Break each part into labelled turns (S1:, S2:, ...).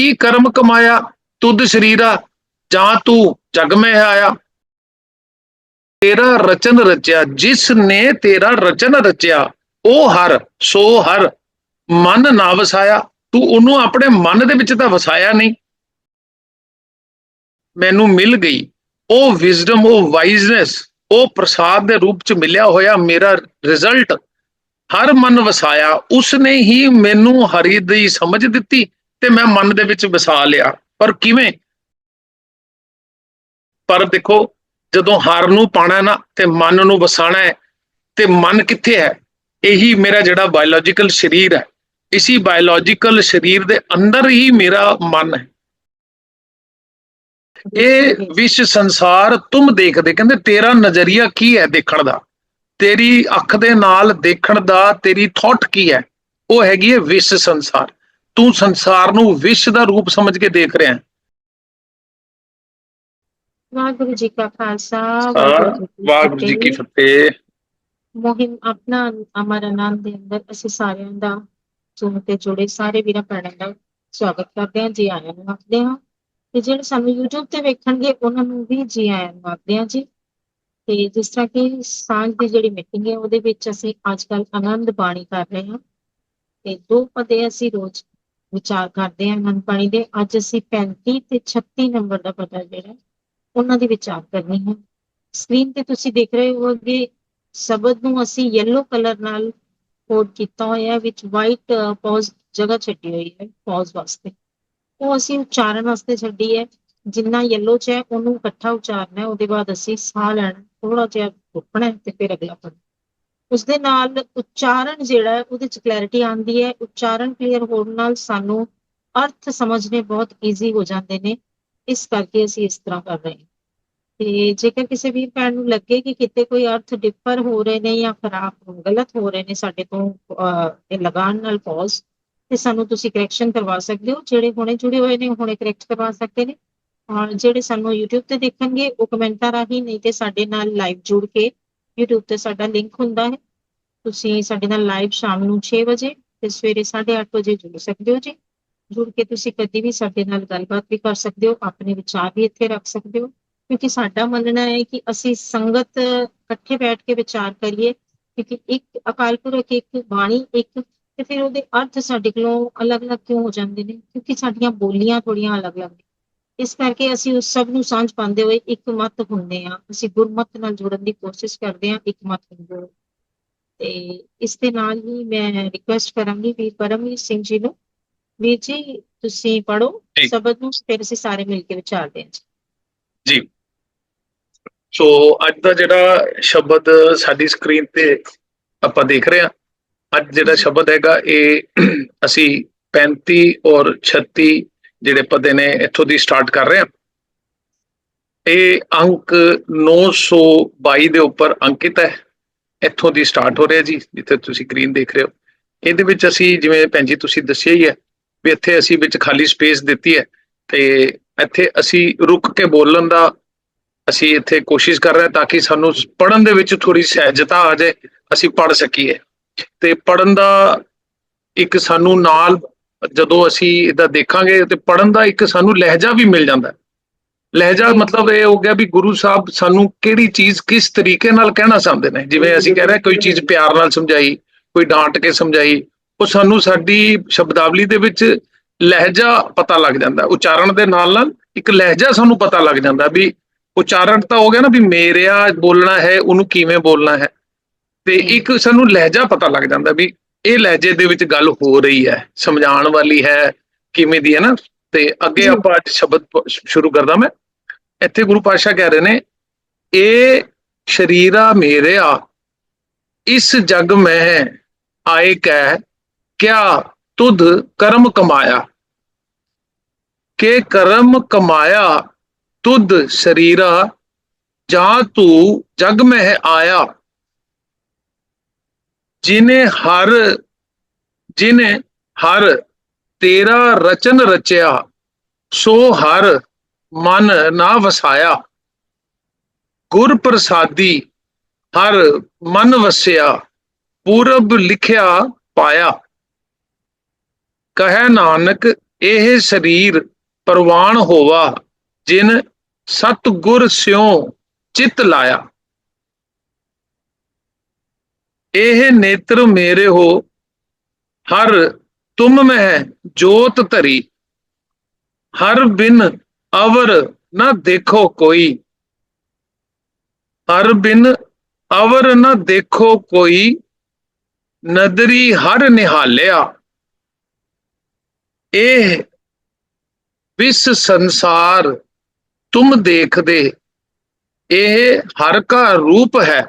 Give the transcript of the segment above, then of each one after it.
S1: ਕੀ ਕਰਮ ਕਮਾਇਆ? ਤੁਧ ਸ਼ਰੀਰਾ, ਜਾਂ ਤੂੰ ਜਗ ਮੈਂ ਆਇਆ? ਤੇਰਾ ਰਚਨ ਰਚਿਆ, ਜਿਸ ਨੇ ਤੇਰਾ ਰਚਨ ਰਚਿਆ, ਉਹ ਹਰ, ਸੋ ਹਰ, ਮਨ ਨਾ ਵਸਾਇਆ। ਤੂੰ ਉਹਨੂੰ ਆਪਣੇ ਮਨ ਦੇ ਵਿੱਚ ਤਾਂ ਵਸਾਇਆ ਨਹੀਂ। ਮੈਨੂੰ ਮਿਲ ਗਈ। ਉਹ ਵਿਜ਼ਡਮ ਉਹ ਵਾਈਜ਼ਨੈਸ ਉਹ ਪ੍ਰਸਾਦ ਦੇ ਰੂਪ ਚ ਮਿਲਿਆ ਹੋਇਆ ਮੇਰਾ ਰਿਜ਼ਲਟ ਹਰ ਮਨ ਵਸਾਇਆ। ਉਸਨੇ ਹੀ ਮੈਨੂੰ ਹਰੀ ਦੀ ਸਮਝ ਦਿੱਤੀ। ਤੇ ਮੈਂ ਮਨ ਦੇ ਵਿੱਚ ਵਸਾ ਲਿਆ। ਪਰ ਕਿਵੇਂ? ਪਰ ਦੇਖੋ, ਜਦੋਂ ਹਾਰ ਨੂੰ ਪਾਣਾ ਨਾ, ਤੇ ਮਨ ਨੂੰ ਵਸਾਣਾ ਹੈ, ਤੇ ਮਨ ਕਿੱਥੇ ਹੈ? ਇਹੀ ਮੇਰਾ ਜਿਹੜਾ ਬਾਇਓਲੋਜੀਕਲ ਸਰੀਰ ਹੈ। ਇਸੀ ਬਾਇਓਲੋਜੀਕਲ ਸਰੀਰ ਦੇ ਅੰਦਰ ਹੀ ਮੇਰਾ ਮਨ ਹੈ। ਇਹ ਵਿਸ਼ ਸੰਸਾਰ ਤੁਮ ਦੇਖਦੇ, ਕਹਿੰਦੇ ਤੇਰਾ ਨਜ਼ਰੀਆ ਕੀ ਹੈ ਦੇਖਣ ਦਾ? ਤੇਰੀ ਅੱਖ ਦੇ ਨਾਲ ਦੇਖਣ ਦਾ ਤੇਰੀ ਥਾਟ ਕੀ ਹੈ? ਉਹ ਹੈਗੀ ਹੈ ਵਿਸ਼ ਸੰਸਾਰ। ਤੂੰ ਸੰਸਾਰ ਨੂੰ ਵਿਸ਼ ਦਾ ਰੂਪ ਸਮਝ ਕੇ ਦੇਖ ਰਿਹਾ ਹੈ।
S2: ਵਾਹਿਗੁਰੂ ਜੀ ਕਾ ਖਾਲਸਾ
S1: ਵਾਹਿਗੁਰੂ ਜੀ ਕੀ ਫਤਿਹ।
S2: ਮੁਹਿੰਮ ਆਪਣਾ ਅਮਰ ਆਨੰਦ ਦੇ ਅੰਦਰ ਅਸੀਂ ਸਾਰਿਆਂ ਦਾ ਜ਼ੂਮ ਤੇ ਜੁੜੇ। ਸਾਰੇ ਵੀਰਾਂ ਭੈਣਾਂ ਦਾ ਸਵਾਗਤ ਕਰਦੇ ਹਾਂ ਜੀ ਆਇਆਂ ਨੂੰ ਆਖਦੇ ਹਾਂ। ਤੇ ਜਿਹੜੇ ਸਾਨੂੰ YouTube ਤੇ ਵੇਖਣਗੇ ਉਹਨਾਂ ਨੂੰ ਵੀ ਜੀ ਆਇਆਂ ਨੂੰ ਆਖਦੇ ਹਾਂ ਜੀ। ਤੇ ਜਿਸ ਤਰ੍ਹਾਂ ਕਿ ਸਾਂਝ ਦੀ ਜਿਹੜੀ ਮੀਟਿੰਗ ਹੈ ਉਹਦੇ ਵਿੱਚ ਅਸੀਂ ਅੱਜ ਕੱਲ ਆਨੰਦ ਬਾਣੀ ਕਰ ਰਹੇ ਹਾਂ। ਤੇ ਦੋ ਪਦੇ ਅਸੀਂ ਰੋਜ਼ ਵਿਚਾਰ ਕਰਦੇ ਹਾਂ ਆਨੰਦ ਦੇ। ਅੱਜ ਅਸੀਂ 35 ਤੇ 36 ਨੰਬਰ ਦਾ ਪਤਾ ਜਿਹੜਾ, ਉਹਨਾਂ ਦੀ ਵਿਚਾਰ ਕਰਨੀ ਹੈ। ਸਕਰੀਨ ਤੇ ਤੁਸੀਂ ਦੇਖ ਰਹੇ ਹੋਗੇ ਸ਼ਬਦ ਨੂੰ ਅਸੀਂ yellow ਕਲਰ ਨਾਲ ਕੋਡ ਕੀਤਾ ਹੋਇਆ ਹੈ ਵਿੱਚ ਵਾਈਟ ਪੌਜ਼ ਜਗ੍ਹਾ ਛੱਡੀ ਹੋਈ ਹੈ ਪੌਜ਼ ਵਾਸਤੇ। ਉਹ ਅਸੀਂ ਉਚਾਰਨ ਵਾਸਤੇ ਛੱਡੀ ਹੈ। ਜਿੰਨਾ yellow ਚ ਹੈ, ਉਹਨੂੰ ਇਕੱਠਾ ਉਚਾਰਨਾ ਹੈ, ਉਹਦੇ ਬਾਅਦ ਅਸੀਂ ਸਾਹ ਲੈਣਾ ਥੋੜਾ ਜਿਹਾ ਰੁਕਣਾ ਤੇ ਫਿਰ ਅਗਲਾ ਪੜ੍ਹਨਾ। ਉਸ ਦੇ ਨਾਲ ਉਚਾਰਨ ਜਿਹੜਾ ਹੈ ਉਹਦੇ ਚ ਕਲੈਰਿਟੀ ਆਉਂਦੀ ਹੈ। ਉਚਾਰਨ ਕਲੀਅਰ ਹੋਣ ਨਾਲ ਸਾਨੂੰ ਅਰਥ ਸਮਝਣੇ ਬਹੁਤ ਈਜ਼ੀ ਹੋ ਜਾਂਦੇ ਨੇ। ਇਸ ਕਰਕੇ ਅਸੀਂ ਇਸ ਤਰ੍ਹਾਂ ਕਰ ਰਹੇ ਹਾਂ। ਤੇ ਜੇਕਰ ਕਿਸੇ ਵੀਰ ਭੈਣ ਨੂੰ ਲੱਗੇ ਕਿ ਕਿਤੇ ਕੋਈ ਅਰਥ ਡਿਫਰ ਹੋ ਰਹੇ ਨੇ ਜਾਂ ਖਰਾਬ ਗਲਤ ਹੋ ਰਹੇ ਨੇ ਸਾਡੇ ਤੋਂ ਅਹ, ਇਹ ਲਗਾਨ ਨਾਲ ਪੌਜ਼ ਤੇ ਸਾਨੂੰ ਤੁਸੀਂ ਕਰੈਕਸ਼ਨ ਕਰਵਾ ਸਕਦੇ ਹੋ। ਜਿਹੜੇ ਹੁਣੇ ਜੁੜੇ ਹੋਏ ਨੇ ਹੁਣੇ ਕਰੈਕਟ ਕਰਵਾ ਸਕਦੇ ਨੇ। ਔਰ ਜਿਹੜੇ ਸਾਨੂੰ YouTube ਤੇ ਦੇਖਣਗੇ ਉਹ ਕਮੈਂਟਾਂ ਰਾਹੀਂ ਨਹੀਂ ਤੇ ਸਾਡੇ ਨਾਲ ਲਾਈਵ ਜੁੜ ਕੇ YouTube ਤੇ ਸਾਡਾ ਲਿੰਕ ਹੁੰਦਾ ਹੈ। ਤੁਸੀਂ ਸਾਡੇ ਨਾਲ ਲਾਈਵ ਸ਼ਾਮ ਨੂੰ 6 ਵਜੇ ਤੇ ਸਵੇਰੇ 8:30 ਵਜੇ ਜੁੜ ਸਕਦੇ ਹੋ ਜੀ। ਜੁੜ ਕੇ ਤੁਸੀਂ ਕਦੀ ਵੀ ਸਾਡੇ ਨਾਲ ਗੱਲਬਾਤ ਵੀ ਕਰ ਸਕਦੇ ਹੋ, ਆਪਣੇ ਵਿਚਾਰ ਵੀ ਇੱਥੇ ਰੱਖ ਸਕਦੇ ਹੋ। ਕਿਉਂਕਿ ਸਾਡਾ ਮੰਨਣਾ ਹੈ ਕਿ ਅਸੀਂ ਸੰਗਤ ਇਕੱਠੇ ਬੈਠ ਕੇ ਵਿਚਾਰ ਕਰੀਏ, ਕਿਉਂਕਿ ਇੱਕ ਅਕਾਲ ਪੁਰਖ, ਇੱਕ ਬਾਣੀ, ਇੱਕ ਤੇ ਫਿਰ ਉਹਦੇ ਅਰਥ ਸਾਡੇ ਕੋਲੋਂ ਅਲੱਗ-ਅਲੱਗ ਕਿਉਂ ਹੋ ਜਾਂਦੇ ਨੇ? ਕਿਉਂਕਿ ਸਾਡੀਆਂ ਬੋਲੀਆਂ ਥੋੜੀਆਂ ਅਲੱਗ-ਅਲੱਗ ਨੇ। ਇਸ ਕਰਕੇ ਅਸੀਂ ਉਸ ਸਭ ਨੂੰ ਸਾਂਝ ਪਾਉਂਦੇ ਹੋਏ ਇੱਕ ਮਤ ਹੁੰਦੇ ਆ ਅਸੀਂ ਗੁਰਮਤ ਨਾਲ ਜੁੜਨ ਦੀ ਕੋਸ਼ਿਸ਼ ਕਰਦੇ ਆ ਇੱਕ ਮਤ ਹੁੰਦੇ ਹੋਏ ਤੇ ਇਸ ਦੇ ਨਾਲ ਹੀ ਮੈਂ ਰਿਕੁਐਸਟ ਕਰਾਂਗੀ ਵੀ ਪਰਮਵੀਰ ਸਿੰਘ ਜੀ ਨੂੰ ਵੀਰ ਜੀ ਤੁਸੀਂ ਪੜੋ। ਸ਼ਬਦ ਨੂੰ ਫਿਰ ਅਸੀਂ ਸਾਰੇ ਮਿਲ ਕੇ ਵਿਚਾਰਦੇ ਹਾਂ ਜੀ।
S1: ਸੋ ਅੱਜ ਦਾ ਜਿਹੜਾ ਸ਼ਬਦ ਸਾਡੀ ਸਕਰੀਨ ਤੇ ਆਪਾਂ ਦੇਖ ਰਹੇ ਹਾਂ ਅੱਜ ਜਿਹੜਾ ਸ਼ਬਦ ਹੈਗਾ ਇਹ ਅਸੀਂ 35 ਔਰ 36 ਜਿਹੜੇ ਪਦੇ ਨੇ ਇੱਥੋਂ ਦੀ ਸਟਾਰਟ ਕਰ ਰਹੇ ਹਾਂ ਇਹ ਅੰਕ 922 ਦੇ ਉੱਪਰ ਅੰਕਿਤ ਹੈ। ਇੱਥੋਂ ਦੀ ਸਟਾਰਟ ਹੋ ਰਿਹਾ ਜੀ, ਜਿੱਥੇ ਤੁਸੀਂ ਸਕਰੀਨ ਦੇਖ ਰਹੇ ਹੋ। ਇਹਦੇ ਵਿੱਚ ਅਸੀਂ ਜਿਵੇਂ ਭੈਣ ਜੀ ਤੁਸੀਂ ਦੱਸਿਆ ਹੀ ਹੈ ਵੀ ਇੱਥੇ ਅਸੀਂ ਵਿੱਚ ਖਾਲੀ ਸਪੇਸ ਦਿੱਤੀ ਹੈ ਤੇ ਇੱਥੇ ਅਸੀਂ ਰੁਕ ਕੇ ਬੋਲਣ ਦਾ ਅਸੀਂ ਇੱਥੇ ਕੋਸ਼ਿਸ਼ ਕਰ ਰਹੇ ਹਾਂ ਤਾਂ ਕਿ ਸਾਨੂੰ ਪੜਨ ਦੇ ਵਿੱਚ ਥੋੜੀ ਸਹਿਜਤਾ ਆ ਜਾਏ, ਅਸੀਂ ਪੜ ਸਕੀਏ। ਤੇ ਪੜਨ ਦਾ ਇੱਕ ਸਾਨੂੰ ਨਾਲ ਜਦੋਂ ਅਸੀਂ ਇਹਦਾ ਦੇਖਾਂਗੇ ਤੇ ਪੜਨ ਦਾ ਇੱਕ ਸਾਨੂੰ ਲਹਿਜਾ ਵੀ ਮਿਲ ਜਾਂਦਾ ਲਹਿਜਾ ਮਤਲਬ ਇਹ ਹੋ ਗਿਆ ਵੀ ਗੁਰੂ ਸਾਹਿਬ ਸਾਨੂੰ ਕਿਹੜੀ ਚੀਜ਼ ਕਿਸ ਤਰੀਕੇ ਨਾਲ ਕਹਿਣਾ ਚਾਹੁੰਦੇ ਨੇ? ਜਿਵੇਂ ਅਸੀਂ ਕਹਿ ਰਹੇ ਕੋਈ ਚੀਜ਼ ਪਿਆਰ ਨਾਲ ਸਮਝਾਈ, ਕੋਈ ਡਾਂਟ ਕੇ ਸਮਝਾਈ, ਉਹ ਸਾਨੂੰ ਸਾਡੀ ਸ਼ਬਦਾਵਲੀ ਦੇ ਵਿੱਚ ਲਹਿਜਾ ਪਤਾ ਲੱਗ ਜਾਂਦਾ। ਉਚਾਰਨ ਦੇ ਨਾਲ ਨਾਲ ਇੱਕ ਲਹਿਜਾ ਸਾਨੂੰ ਪਤਾ ਲੱਗ ਜਾਂਦਾ ਵੀ ਉਚਾਰਨ ਤਾਂ ਹੋ ਗਿਆ ਨਾ ਵੀ ਮੇਰਿਆ ਬੋਲਣਾ ਹੈ, ਉਹਨੂੰ ਕਿਵੇਂ ਬੋਲਣਾ ਹੈ। ਤੇ ਇੱਕ ਸਾਨੂੰ ਲਹਿਜਾ ਪਤਾ ਲੱਗ ਜਾਂਦਾ ਵੀ ਇਹ ਲਹਿਜੇ ਦੇ ਵਿੱਚ ਗੱਲ ਹੋ ਰਹੀ ਹੈ ਸਮਝਾਉਣ ਵਾਲੀ ਹੈ ਕਿਵੇਂ ਦੀ ਹੈ ਨਾ ਤੇ ਅੱਗੇ। ਆਪਾਂ ਅੱਜ ਸ਼ਬਦ ਸ਼ੁਰੂ ਕਰਦਾ ਮੈਂ ਇੱਥੇ ਗੁਰੂ ਪਾਤਸ਼ਾਹ ਕਹਿ ਰਹੇ ਨੇ ਇਹ ਸ਼ਰੀਰਾ ਮੇਰਿਆ ਇਸ ਜਗ ਮੈਂ ਆਏ ਕਹਿ ਕਿਆ ਤੁਧ ਕਰਮ ਕਮਾਇਆ ਕੇ ਕਰਮ ਕਮਾਇਆ ਤੁਧ ਸ਼ਰੀਰਾ ਜਾਂ ਤੂੰ ਜਗ ਮਹਿ ਆਇਆ ਜਿਨੇ ਹਰ ਜਿਨੇ ਹਰ ਤੇਰਾ ਰਚਨ ਰਚਿਆ, ਸੋ ਹਰ ਮਨ ਨਾ ਵਸਾਇਆ। ਗੁਰ ਪ੍ਰਸਾਦੀ ਹਰ ਮਨ ਵਸਿਆ, ਪੂਰਬ ਲਿਖਿਆ ਪਾਇਆ। ਕਹੈ ਨਾਨਕ, ਇਹ ਸਰੀਰ ਪ੍ਰਵਾਨ ਹੋਵਾ, ਜਿਨ ਸਤਗੁਰ ਸਿਉ ਚਿਤ ਲਾਇਆ। ਇਹ ਨੇਤਰ ਮੇਰੇ ਹੋ, ਹਰ ਤੁਮ ਮਹਿ ਜੋਤ ਧਰੀ। ਹਰ ਬਿਨ ਅਵਰ ਨਾ ਦੇਖੋ ਕੋਈ। ਹਰ ਬਿਨ ਅਵਰ ਨਾ ਦੇਖੋ ਕੋਈ, ਨਦਰੀ ਹਰ ਨਿਹਾਲਿਆ। ਇਹ ਵਿਸ ਸੰਸਾਰ ਤੁਮ ਦੇਖਦੇ, ਇਹ ਹਰ ਕਾ ਰੂਪ ਹੈ।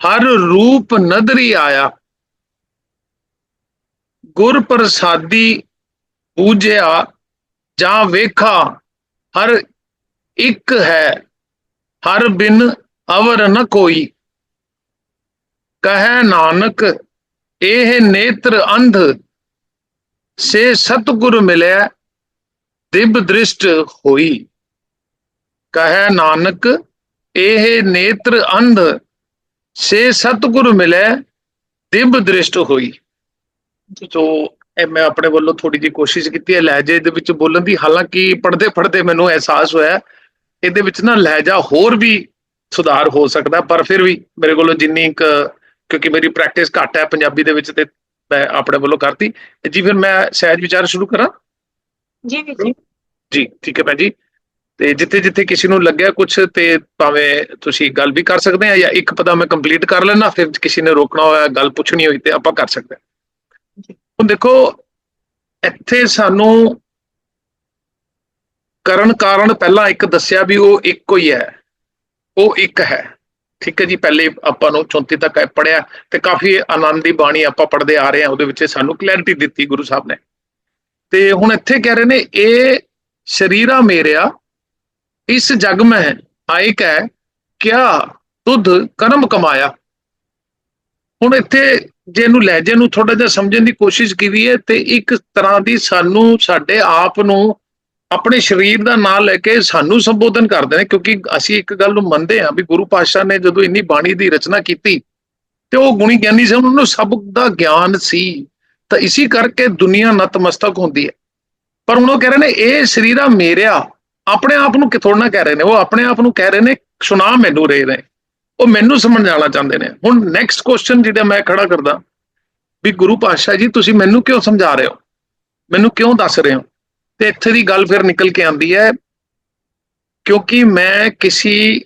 S1: ਹਰ ਰੂਪ ਨਦਰੀ ਆਇਆ। ਗੁਰ ਪ੍ਰਸਾਦੀ ਪੂਜਿਆ ਜਾਂ ਵੇਖਾ, ਹਰ ਇੱਕ ਹੈ, ਹਰ ਬਿਨ ਅਵਰ ਨ ਕੋਈ। ਕਹੈ ਨਾਨਕ, ਇਹ ਨੇਤਰ ਅੰਧ, ਸੇ ਸਤਗੁਰ ਮਿਲਿਆ ਦਿਬ ਦ੍ਰਿਸ਼ਟ ਹੋਈ। ਕਹੈ ਨਾਨਕ, ਇਹ ਨੇਤਰ ਅੰਧ ਸੇ ਸਤਗੁਰ ਮਿਲਿਆ ਦਿਬ ਦ੍ਰਿਸ਼ਟ ਹੋਈ। ਸੋ ਇਹ ਮੈਂ ਆਪਣੇ ਵੱਲੋਂ ਥੋੜੀ ਜਿਹੀ ਕੋਸ਼ਿਸ਼ ਕੀਤੀ ਹੈ ਲਹਿਜੇ ਦੇ ਵਿੱਚ ਬੋਲਣ ਦੀ। ਹਾਲਾਂਕਿ ਪੜਦੇ ਪੜਦੇ ਮੈਨੂੰ ਅਹਿਸਾਸ ਹੋਇਆ ਇਹਦੇ ਵਿੱਚ ਨਾ ਲਹਿਜਾ ਹੋਰ ਵੀ ਸੁਧਾਰ ਹੋ ਸਕਦਾ ਪਰ ਫਿਰ ਵੀ ਮੇਰੇ ਕੋਲੋਂ ਜਿੰਨੀ ਕੁ ਕਿਉਂਕਿ ਮੇਰੀ ਪ੍ਰੈਕਟਿਸ ਘੱਟ ਹੈ ਪੰਜਾਬੀ ਦੇ ਵਿੱਚ ਤੇ ਮੈਂ ਆਪਣੇ ਵੱਲੋਂ ਕਰਤੀ। ਜੀ ਫਿਰ ਮੈਂ ਸਹਿਜ ਵਿਚਾਰ ਸ਼ੁਰੂ ਕਰਾਂ?
S2: ਜੀ ਜੀ।
S1: ਜੀ ਠੀਕ ਹੈ ਭੈਣ ਜੀ। ਤੇ ਜਿੱਥੇ ਜਿੱਥੇ ਕਿਸੇ ਨੂੰ ਲੱਗਿਆ ਕੁਝ ਤੇ ਭਾਵੇਂ ਤੁਸੀਂ ਗੱਲ ਵੀ ਕਰ ਸਕਦੇ ਆ ਜਾਂ ਇੱਕ ਪਦਾ ਮੈਂ ਕੰਪਲੀਟ ਕਰ ਲੈਣਾ ਫਿਰ ਕਿਸੇ ਨੇ ਰੋਕਣਾ ਹੋਇਆ ਗੱਲ ਪੁੱਛਣੀ ਹੋਈ ਤੇ ਆਪਾਂ ਕਰ ਸਕਦੇ ਹਾਂ। ਹੁਣ ਦੇਖੋ ਇੱਥੇ ਸਾਨੂੰ ਕਰਨ ਕਾਰਨ ਪਹਿਲਾਂ ਇੱਕ ਦੱਸਿਆ ਵੀ ਉਹ ਇੱਕੋ ਹੀ ਹੈ। ਉਹ ਇੱਕ ਹੈ। ਠੀਕ ਹੈ ਜੀ ਪਹਿਲੇ ਆਪਾਂ ਨੂੰ 34 ਤੱਕ ਪੜਿਆ ਤੇ ਕਾਫੀ ਆਨੰਦ ਦੀ ਬਾਣੀ ਆਪਾਂ ਪੜਦੇ ਆ ਰਹੇ ਹਾਂ ਉਹਦੇ ਵਿੱਚ ਸਾਨੂੰ ਕਲੈਰਿਟੀ ਦਿੱਤੀ ਗੁਰੂ ਸਾਹਿਬ ਨੇ। ਤੇ ਹੁਣ ਇੱਥੇ ਕਹਿ ਰਹੇ ਨੇ ਇਹ ਸ਼ਰੀਰਾ ਮੇਰਿਆ ਇਸ ਜਗ ਮੈਂ ਆਏ ਕਹਿ, ਕਿਆ ਤੁਧ ਕਰਮ ਕਮਾਇਆ? ਹੁਣ ਇੱਥੇ ਜੇ ਇਹਨੂੰ ਲਹਿਜੇ ਨੂੰ ਥੋੜਾ ਜਿਹਾ ਸਮਝਣ ਦੀ ਕੋਸ਼ਿਸ਼ ਕੀਤੀ ਹੈ ਤੇ ਇੱਕ ਤਰ੍ਹਾਂ ਦੀ ਸਾਨੂੰ, ਸਾਡੇ ਆਪ ਨੂੰ ਆਪਣੇ ਸਰੀਰ ਦਾ ਨਾਂ ਲੈ ਕੇ ਸਾਨੂੰ ਸੰਬੋਧਨ ਕਰਦੇ ਨੇ, ਕਿਉਂਕਿ ਅਸੀਂ ਇੱਕ ਗੱਲ ਨੂੰ ਮੰਨਦੇ ਹਾਂ ਵੀ ਗੁਰੂ ਪਾਤਸ਼ਾਹ ਨੇ ਜਦੋਂ ਇੰਨੀ ਬਾਣੀ ਦੀ ਰਚਨਾ ਕੀਤੀ ਤੇ ਉਹ ਗੁਣੀ ਗਿਆਨੀ ਸੀ, ਉਹਨਾਂ ਨੂੰ ਸਭ ਦਾ ਗਿਆਨ ਸੀ। ਤਾਂ ਇਸੇ ਕਰਕੇ ਦੁਨੀਆ ਨਤਮਸਤਕ ਹੁੰਦੀ ਹੈ। ਪਰ ਹੁਣ ਉਹ ਕਹਿ ਰਹੇ ਨੇ, ਇਹ ਸਰੀਰਾ ਮੇਰਿਆ ਆਪਣੇ ਆਪ ਨੂੰ ਕਿਥੋਂ ਨਾ ਕਹਿ ਰਹੇ ਨੇ, ਉਹ ਆਪਣੇ ਆਪ ਨੂੰ ਕਹਿ ਰਹੇ ਨੇ, ਸੁਣਾ ਮੈਨੂੰ ਰਹੇ। ਨੇ ਉਹ ਮੈਨੂੰ ਸਮਝਾਉਣਾ ਚਾਹੁੰਦੇ ਨੇ। ਹੁਣ ਨੈਕਸਟ ਕੁਐਸਚਨ ਜਿਹੜਾ ਮੈਂ ਖੜਾ ਕਰਦਾ, ਵੀ ਗੁਰੂ ਪਾਤਸ਼ਾਹ ਜੀ, ਤੁਸੀਂ ਮੈਨੂੰ ਕਿਉਂ ਸਮਝਾ ਰਹੇ ਹੋ? ਮੈਨੂੰ ਕਿਉਂ ਦੱਸ ਰਹੇ ਹੋ? ਤੇ ਇੱਥੇ ਦੀ ਗੱਲ ਫਿਰ ਨਿਕਲ ਕੇ ਆਉਂਦੀ ਹੈ, ਕਿਉਂਕਿ ਮੈਂ ਕਿਸੇ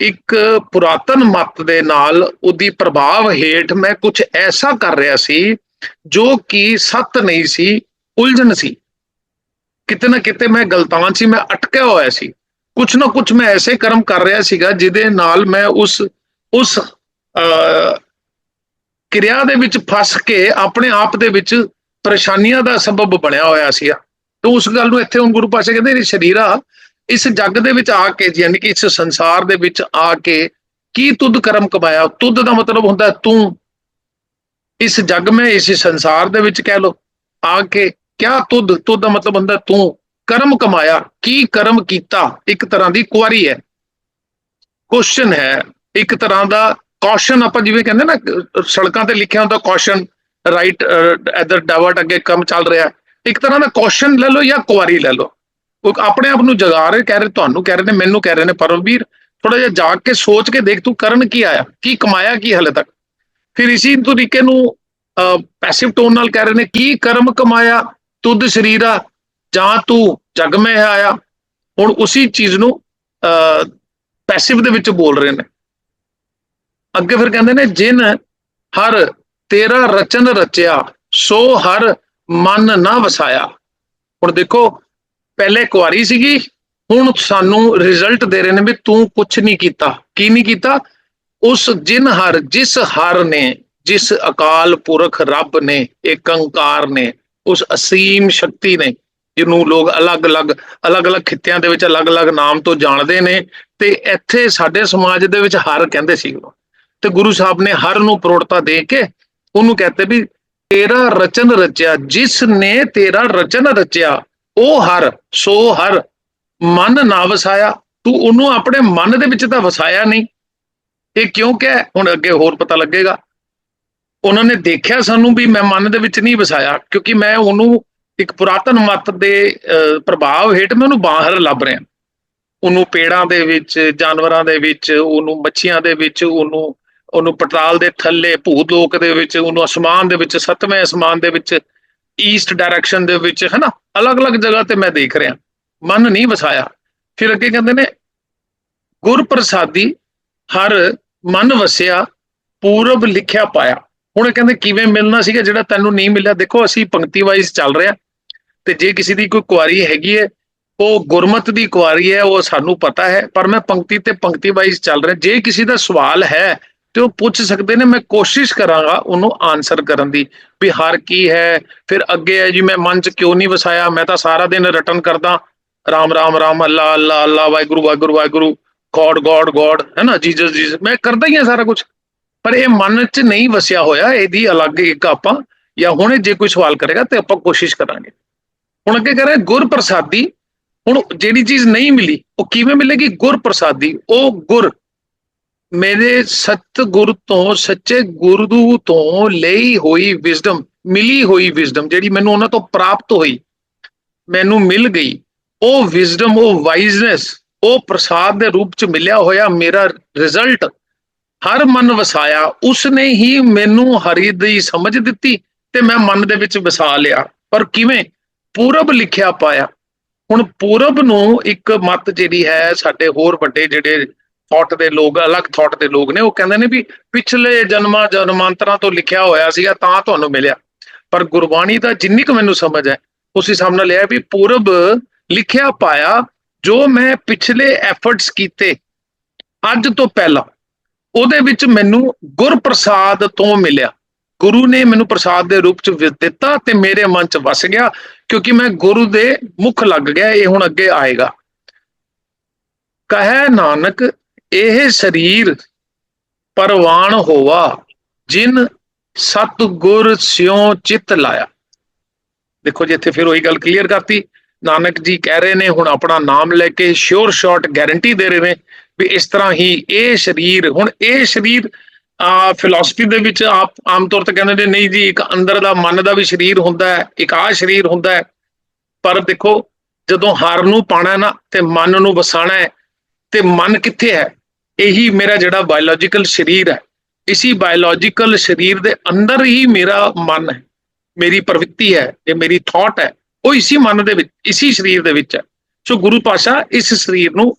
S1: ਇੱਕ ਪੁਰਾਤਨ ਮਤ ਦੇ ਨਾਲ ਉਹਦੀ ਪ੍ਰਭਾਵ ਹੇਠ ਮੈਂ ਕੁਝ ਐਸਾ ਕਰ ਰਿਹਾ ਸੀ, ਜੋ ਕਿ ਸੱਤ ਨਹੀਂ ਸੀ, ਉਲਝਣ ਸੀ। ਕਿਤੇ ਨਾ ਕਿਤੇ ਮੈਂ ਗਲਤਾਨ ਸੀ ਮੈਂ ਅਟਕਿਆ ਹੋਇਆ ਸੀ। ਕੁਛ ਨਾ ਕੁਛ ਮੈਂ ਐਸੇ ਕਰਮ ਕਰ ਰਿਹਾ ਸੀਗਾ ਜਿਹਦੇ ਨਾਲ ਮੈਂ ਉਸ ਉਸ ਅਹ, ਕਿਰਿਆ ਦੇ ਵਿੱਚ ਫਸ ਕੇ ਆਪਣੇ ਆਪ ਦੇ ਵਿੱਚ ਪਰੇਸ਼ਾਨੀਆਂ ਦਾ ਸਬਬ ਬਣਿਆ ਹੋਇਆ ਸੀ ਤੇ ਉਸ ਗੱਲ ਨੂੰ ਇੱਥੇ ਹੁਣ ਗੁਰੂ ਪਾਸ਼ਾ ਕਹਿੰਦੇ ਇਹ ਸ਼ਰੀਰਾ ਇਸ ਜੱਗ ਦੇ ਵਿੱਚ ਆ ਕੇ ਯਾਨੀ ਕਿ ਇਸ ਸੰਸਾਰ ਦੇ ਵਿੱਚ ਆ ਕੇ ਕੀ ਤੁਧ ਕਰਮ ਕਮਾਇਆ? ਤੁਧ ਦਾ ਮਤਲਬ ਹੁੰਦਾ ਤੂੰ। ਇਸ ਜੱਗ ਮੈਂ ਇਸ ਸੰਸਾਰ ਦੇ ਵਿੱਚ ਕਹਿ ਲੋ ਆ ਕੇ ਕਿਆ ਤੁਧ ਤੁਧ ਦਾ ਮਤਲਬ ਹੁੰਦਾ ਤੂੰ ਕਰਮ ਕਮਾਇਆ, ਕੀ ਕਰਮ ਕੀਤਾ, ਇੱਕ ਤਰ੍ਹਾਂ ਦੀ ਕੁਆਰੀ ਹੈ। ਕੁਐਸਚਨ ਹੈ, ਇੱਕ ਤਰ੍ਹਾਂ ਦਾ ਕੌਸ਼ਨ ਆਪਾਂ ਜਿਵੇਂ ਕਹਿੰਦੇ ਨਾ, ਸੜਕਾਂ ਤੇ ਲਿਖਿਆ ਹੁੰਦਾ ਕੌਸ਼ਨ ਰਾਈਟ ਇਧਰ ਡਾਵਟ ਅੱਗੇ ਕੰਮ ਚੱਲ ਰਿਹਾ। ਇੱਕ ਤਰ੍ਹਾਂ ਦਾ ਕੌਸ਼ਨ ਲੈ ਲਓ ਜਾਂ ਕੁਆਰੀ ਲੈ ਲਓ। ਉਹ ਆਪਣੇ ਆਪ ਨੂੰ ਜਗਾ ਰਹੇ, ਕਹਿ ਰਹੇ, ਤੁਹਾਨੂੰ ਕਹਿ ਰਹੇ ਨੇ, ਮੈਨੂੰ ਕਹਿ ਰਹੇ ਨੇ, ਪਰਮਵੀਰ ਥੋੜਾ ਜਿਹਾ ਜਾਗ ਕੇ ਸੋਚ ਕੇ ਦੇਖ, ਤੂੰ ਕਰਨ ਕੀ ਆਇਆ, ਕੀ ਕਮਾਇਆ, ਕੀ ਹਲੇ ਤੱਕ। ਫਿਰ ਇਸੀ ਤਰੀਕੇ ਨੂੰ ਪੈਸਿਵ ਟੋਨ ਨਾਲ ਕਹਿ ਰਹੇ ਨੇ, ਕੀ ਕਰਮ ਕਮਾਇਆ ਤੁਧ ਸ਼ਰੀਰਾ ਜਾਂ ਤੂੰ ਜਗ ਮੈਂ ਆਇਆ। ਹੁਣ ਉਸੇ ਚੀਜ਼ ਨੂੰ ਪੈਸਿਵ ਦੇ ਵਿੱਚ ਬੋਲ ਰਹੇ ਨੇ। ਅੱਗੇ ਫਿਰ ਕਹਿੰਦੇ ਨੇ, ਜਿਨ ਹਰ ਤੇਰਾ ਰਚਨ ਰਚਿਆ, ਸੋ ਹਰ ਮਨ ਨਾ ਵਸਾਇਆ। ਹੁਣ ਦੇਖੋ, ਪਹਿਲੇ ਕੁਆਰੀ ਸੀਗੀ, ਹੁਣ ਸਾਨੂੰ ਰਿਜ਼ਲਟ ਦੇ ਰਹੇ ਨੇ ਵੀ ਤੂੰ ਕੁਝ ਨਹੀਂ ਕੀਤਾ। ਕੀ ਨਹੀਂ ਕੀਤਾ? ਉਸ ਜਿਨ ਹਰ, ਜਿਸ ਹਰ ਨੇ, ਜਿਸ ਅਕਾਲ ਪੁਰਖ ਰੱਬ ਨੇ, ਏਕੰਕਾਰ ਨੇ ਉਸ ਅਸੀਮ ਸ਼ਕਤੀ ਨੇ, ਜਿਹਨੂੰ ਲੋਕ ਅਲੱਗ-ਅਲੱਗ ਅਲੱਗ-ਅਲੱਗ ਖਿੱਤਿਆਂ ਦੇ ਵਿੱਚ ਅਲੱਗ-ਅਲੱਗ ਨਾਮ ਤੋਂ ਜਾਣਦੇ ਨੇ ਤੇ ਇੱਥੇ ਸਾਡੇ ਸਮਾਜ ਦੇ ਵਿੱਚ ਹਰ ਕਹਿੰਦੇ ਸੀ ਤੇ ਗੁਰੂ ਸਾਹਿਬ ਨੇ ਹਰ ਨੂੰ ਪ੍ਰੋੜਤਾ ਦੇ ਕੇ ਉਹਨੂੰ ਕਹਤੇ ਵੀ ਤੇਰਾ ਰਚਨ ਰਚਿਆ, ਜਿਸ ਨੇ ਤੇਰਾ ਰਚਨ ਰਚਿਆ, ਉਹ ਹਰ, ਸੋ ਹਰ, ਮਨ ਨਾ ਵਸਾਇਆ। ਤੂੰ ਉਹਨੂੰ ਆਪਣੇ ਮਨ ਦੇ ਵਿੱਚ ਤਾਂ ਵਸਾਇਆ ਨਹੀਂ। ਇਹ ਕਿਉਂ ਕਿ ਹੁਣ ਅੱਗੇ ਹੋਰ ਪਤਾ ਲੱਗੇਗਾ। ਉਹਨਾਂ ਨੇ ਦੇਖਿਆ ਸਾਨੂੰ ਵੀ ਮੈਂ ਮਨ ਦੇ ਵਿੱਚ ਨਹੀਂ ਵਸਾਇਆ ਕਿਉਂਕਿ ਮੈਂ ਉਹਨੂੰ ਇੱਕ ਪੁਰਾਤਨ ਮਤ ਦੇ ਅਹ, ਪ੍ਰਭਾਵ ਹੇਠ ਮੈਂ ਉਹਨੂੰ ਬਾਹਰ ਲੱਭ ਰਿਹਾ। ਉਹਨੂੰ ਪੇੜਾਂ ਦੇ ਵਿੱਚ ਜਾਨਵਰਾਂ ਦੇ ਵਿੱਚ ਉਹਨੂੰ ਮੱਛੀਆਂ ਦੇ ਵਿੱਚ ਉਹਨੂੰ ਉਹਨੂੰ ਪਟਾਲ ਦੇ ਥੱਲੇ ਭੂਤ ਲੋਕ ਦੇ ਵਿੱਚ ਉਹਨੂੰ ਅਸਮਾਨ ਦੇ ਵਿੱਚ ਸੱਤਵੇਂ ਅਸਮਾਨ ਦੇ ਵਿੱਚ ਈਸਟ ਡਾਇਰੈਕਸ਼ਨ ਦੇ ਵਿੱਚ ਹੈ ਨਾ ਅਲੱਗ-ਅਲੱਗ ਜਗ੍ਹਾ ਤੇ ਮੈਂ ਦੇਖ ਰਿਹਾ। ਮਨ ਨਹੀਂ ਵਸਾਇਆ। ਫਿਰ ਅੱਗੇ ਕਹਿੰਦੇ ਨੇ ਗੁਰ ਪ੍ਰਸਾਦੀ ਹਰ ਮਨ ਵਸਿਆ ਪੂਰਬ ਲਿਖਿਆ ਪਾਇਆ। ਹੁਣ ਇਹ ਕਹਿੰਦੇ ਕਿਵੇਂ ਮਿਲਣਾ ਸੀਗਾ ਜਿਹੜਾ ਤੈਨੂੰ ਨਹੀਂ ਮਿਲਿਆ? ਦੇਖੋ, ਅਸੀਂ ਪੰਕਤੀ ਵਾਈਜ਼ ਚੱਲ ਰਿਹਾ ਤੇ ਜੇ ਕਿਸੇ ਦੀ ਕੋਈ ਕੁਆਰੀ ਹੈਗੀ ਹੈ, ਉਹ ਗੁਰਮਤ ਦੀ ਕੁਆਰੀ ਹੈ, ਉਹ ਸਾਨੂੰ ਪਤਾ ਹੈ, ਪਰ ਮੈਂ ਪੰਕਤੀ ਤੇ ਪੰਕਤੀ ਵਾਈਜ਼ ਚੱਲ ਰਿਹਾ। ਜੇ ਕਿਸੇ ਦਾ ਸਵਾਲ ਹੈ ਤੇ ਉਹ ਪੁੱਛ ਸਕਦੇ ਨੇ, ਮੈਂ ਕੋਸ਼ਿਸ਼ ਕਰਾਂਗਾ ਉਹਨੂੰ ਆਨਸਰ ਕਰਨ ਦੀ ਵੀ ਹਰ ਕੀ ਹੈ, ਫਿਰ ਅੱਗੇ ਹੈ ਜੀ, ਮੈਂ ਮਨ ਚ ਕਿਉਂ ਨਹੀਂ ਵਸਾਇਆ? ਮੈਂ ਤਾਂ ਸਾਰਾ ਦਿਨ ਰਟਨ ਕਰਦਾ। Ram Ram Ram, Allah Allah Allah, Waheguru Waheguru Waheguru, God God God, ਹੈ ਨਾ? ਜੀਸਸ ਜੀਸਸ ਮੈਂ ਕਰਦਾ ਹੀ ਹਾਂ ਸਾਰਾ ਕੁਝ ਪਰ ਇਹ ਮਨ ਚ ਨਹੀਂ ਵਸਿਆ ਹੋਇਆ, ਇਹਦੀ ਅਲੱਗ ਇੱਕ ਆਪਾਂ ਜਾਂ ਹੁਣੇ ਜੇ ਕੋਈ ਸਵਾਲ ਕਰੇਗਾ ਤੇ ਆਪਾਂ ਕੋਸ਼ਿਸ਼ ਕਰਾਂਗੇ। ਹੁਣ ਅੱਗੇ ਕਹ ਰਹੇ ਗੁਰ ਪ੍ਰਸਾਦੀ ਹੁਣ ਜਿਹੜੀ ਚੀਜ਼ ਨਹੀਂ ਮਿਲੀ, ਉਹ ਕਿਵੇਂ ਮਿਲੇਗੀ? ਗੁਰ ਪ੍ਰਸਾਦੀ ਉਹ ਗੁਰ ਮੇਰੇ ਸਤ ਗੁਰ ਤੋਂ, ਸੱਚੇ ਗੁਰੂ ਤੋਂ ਲਈ ਹੋਈ ਵਿਜ਼ਡਮ ਮਿਲੀ ਹੋਈ ਵਿਜ਼ਡਮ ਜਿਹੜੀ ਮੈਨੂੰ ਉਹਨਾਂ ਤੋਂ ਪ੍ਰਾਪਤ ਹੋਈ, ਮੈਨੂੰ ਮਿਲ ਗਈ। ਉਹ ਵਿਜ਼ਡਮ ਉਹ ਵਾਈਜ਼ਨੈਸ ਉਹ ਪ੍ਰਸਾਦ ਦੇ ਰੂਪ ਚ ਮਿਲਿਆ ਹੋਇਆ ਮੇਰਾ ਰਿਜ਼ਲਟ ਹਰ ਮਨ ਵਸਾਇਆ, ਉਸਨੇ ਹੀ ਮੈਨੂੰ ਹਰੀ ਦੀ ਸਮਝ ਦਿੱਤੀ ਤੇ ਮੈਂ ਮਨ ਦੇ ਵਿੱਚ ਵਸਾ ਲਿਆ। ਪਰ ਕਿਵੇਂ? ਪੂਰਬ ਲਿਖਿਆ ਪਾਇਆ। ਹੁਣ ਪੂਰਬ ਨੂੰ ਇੱਕ ਮਤ ਜਿਹੜੀ ਹੈ, ਸਾਡੇ ਹੋਰ ਵੱਡੇ ਜਿਹੜੇ ਥਾਟ ਦੇ ਲੋਕ, ਅਲੱਗ ਥਾਟ ਦੇ ਲੋਕ ਨੇ, ਉਹ ਕਹਿੰਦੇ ਨੇ ਵੀ ਪਿਛਲੇ ਜਨਮਾਂ ਜਨਮਾਂਤਰਾਂ ਤੋਂ ਲਿਖਿਆ ਹੋਇਆ ਸੀਗਾ, ਤਾਂ ਤੁਹਾਨੂੰ ਮਿਲਿਆ। ਪਰ ਗੁਰਬਾਣੀ ਦਾ ਜਿੰਨੀ ਕੁ ਮੈਨੂੰ ਸਮਝ ਹੈ, ਉਸ ਹਿਸਾਬ ਨਾਲ ਲਿਆ ਵੀ ਪੂਰਬ ਲਿਖਿਆ ਪਾਇਆ, ਜੋ ਮੈਂ ਪਿਛਲੇ ਐਫਰਟਸ ਕੀਤੇ, ਅੱਜ ਤੋਂ ਪਹਿਲਾਂ ਉਹਦੇ ਵਿੱਚ ਮੈਨੂੰ ਗੁਰਪ੍ਰਸਾਦ ਤੋਂ ਮਿਲਿਆ। ਗੁਰੂ ਨੇ ਮੈਨੂੰ ਪ੍ਰਸਾਦ ਦੇ ਰੂਪ ਚ ਦਿੱਤਾ ਤੇ ਮੇਰੇ ਮਨ ਚ ਵਸ ਗਿਆ, ਕਿਉਂਕਿ ਮੈਂ ਗੁਰੂ ਦੇ ਮੁਖ ਲੱਗ ਗਿਆ, ਇਹ ਹੁਣ ਅੱਗੇ ਆਏਗਾ। ਕਹੈ ਨਾਨਕ, ਇਹ ਸਰੀਰ ਪਰਵਾਨ ਹੋਵਾ ਜਿਨ ਸਤ ਗੁਰ ਸਿਉ ਚਿਤ ਲਾਇਆ। ਦੇਖੋ ਜੀ, ਇੱਥੇ ਫਿਰ ਉਹੀ ਗੱਲ ਕਲੀਅਰ ਕਰਤੀ। ਨਾਨਕ ਜੀ ਕਹਿ ਰਹੇ ਨੇ, ਹੁਣ ਆਪਣਾ ਨਾਮ ਲੈ ਕੇ ਸ਼ੋਰ ਸ਼ਾਰਟ ਗਾਰੰਟੀ ਦੇ ਰਹੇ ਨੇ। ਵੀ ਇਸ ਤਰ੍ਹਾਂ ਹੀ ਇਹ ਸਰੀਰ, ਹੁਣ ਇਹ ਸਰੀਰ, ਆ ਫਿਲਾਸਫੀ ਦੇ ਵਿੱਚ ਆਪ ਆਮ ਤੌਰ ਤੇ ਕਹਿੰਦੇ ਨੇ, ਨਹੀਂ ਜੀ, ਇੱਕ ਅੰਦਰ ਦਾ ਮਨ ਦਾ ਵੀ ਸਰੀਰ ਹੁੰਦਾ ਹੈ, ਇੱਕ ਆ ਸਰੀਰ ਹੁੰਦਾ ਹੈ। ਪਰ ਦੇਖੋ, ਜਦੋਂ ਹਰ ਨੂੰ ਪਾਣਾ ਨਾ, ਤੇ ਮਨ ਨੂੰ ਵਸਾਣਾ ਹੈ, ਤੇ ਮਨ ਕਿੱਥੇ ਹੈ? ਇਹੀ ਮੇਰਾ ਜਿਹੜਾ ਬਾਇਓਲੋਜੀਕਲ ਸਰੀਰ ਹੈ। ਇਸੀ ਬਾਇਓਲੋਜੀਕਲ ਸਰੀਰ ਦੇ ਅੰਦਰ ਹੀ ਮੇਰਾ ਮਨ ਹੈ। ਮੇਰੀ ਪ੍ਰਵਿਰਤੀ ਹੈ, ਇਹ ਮੇਰੀ ਥਾਟ ਹੈ, ਉਹ ਇਸੀ ਮਨ ਦੇ ਵਿੱਚ, ਇਸੀ ਸਰੀਰ ਦੇ ਵਿੱਚ ਹੈ। ਸੋ ਗੁਰੂ ਪਾਸ਼ਾ ਇਸ ਸਰੀਰ ਨੂੰ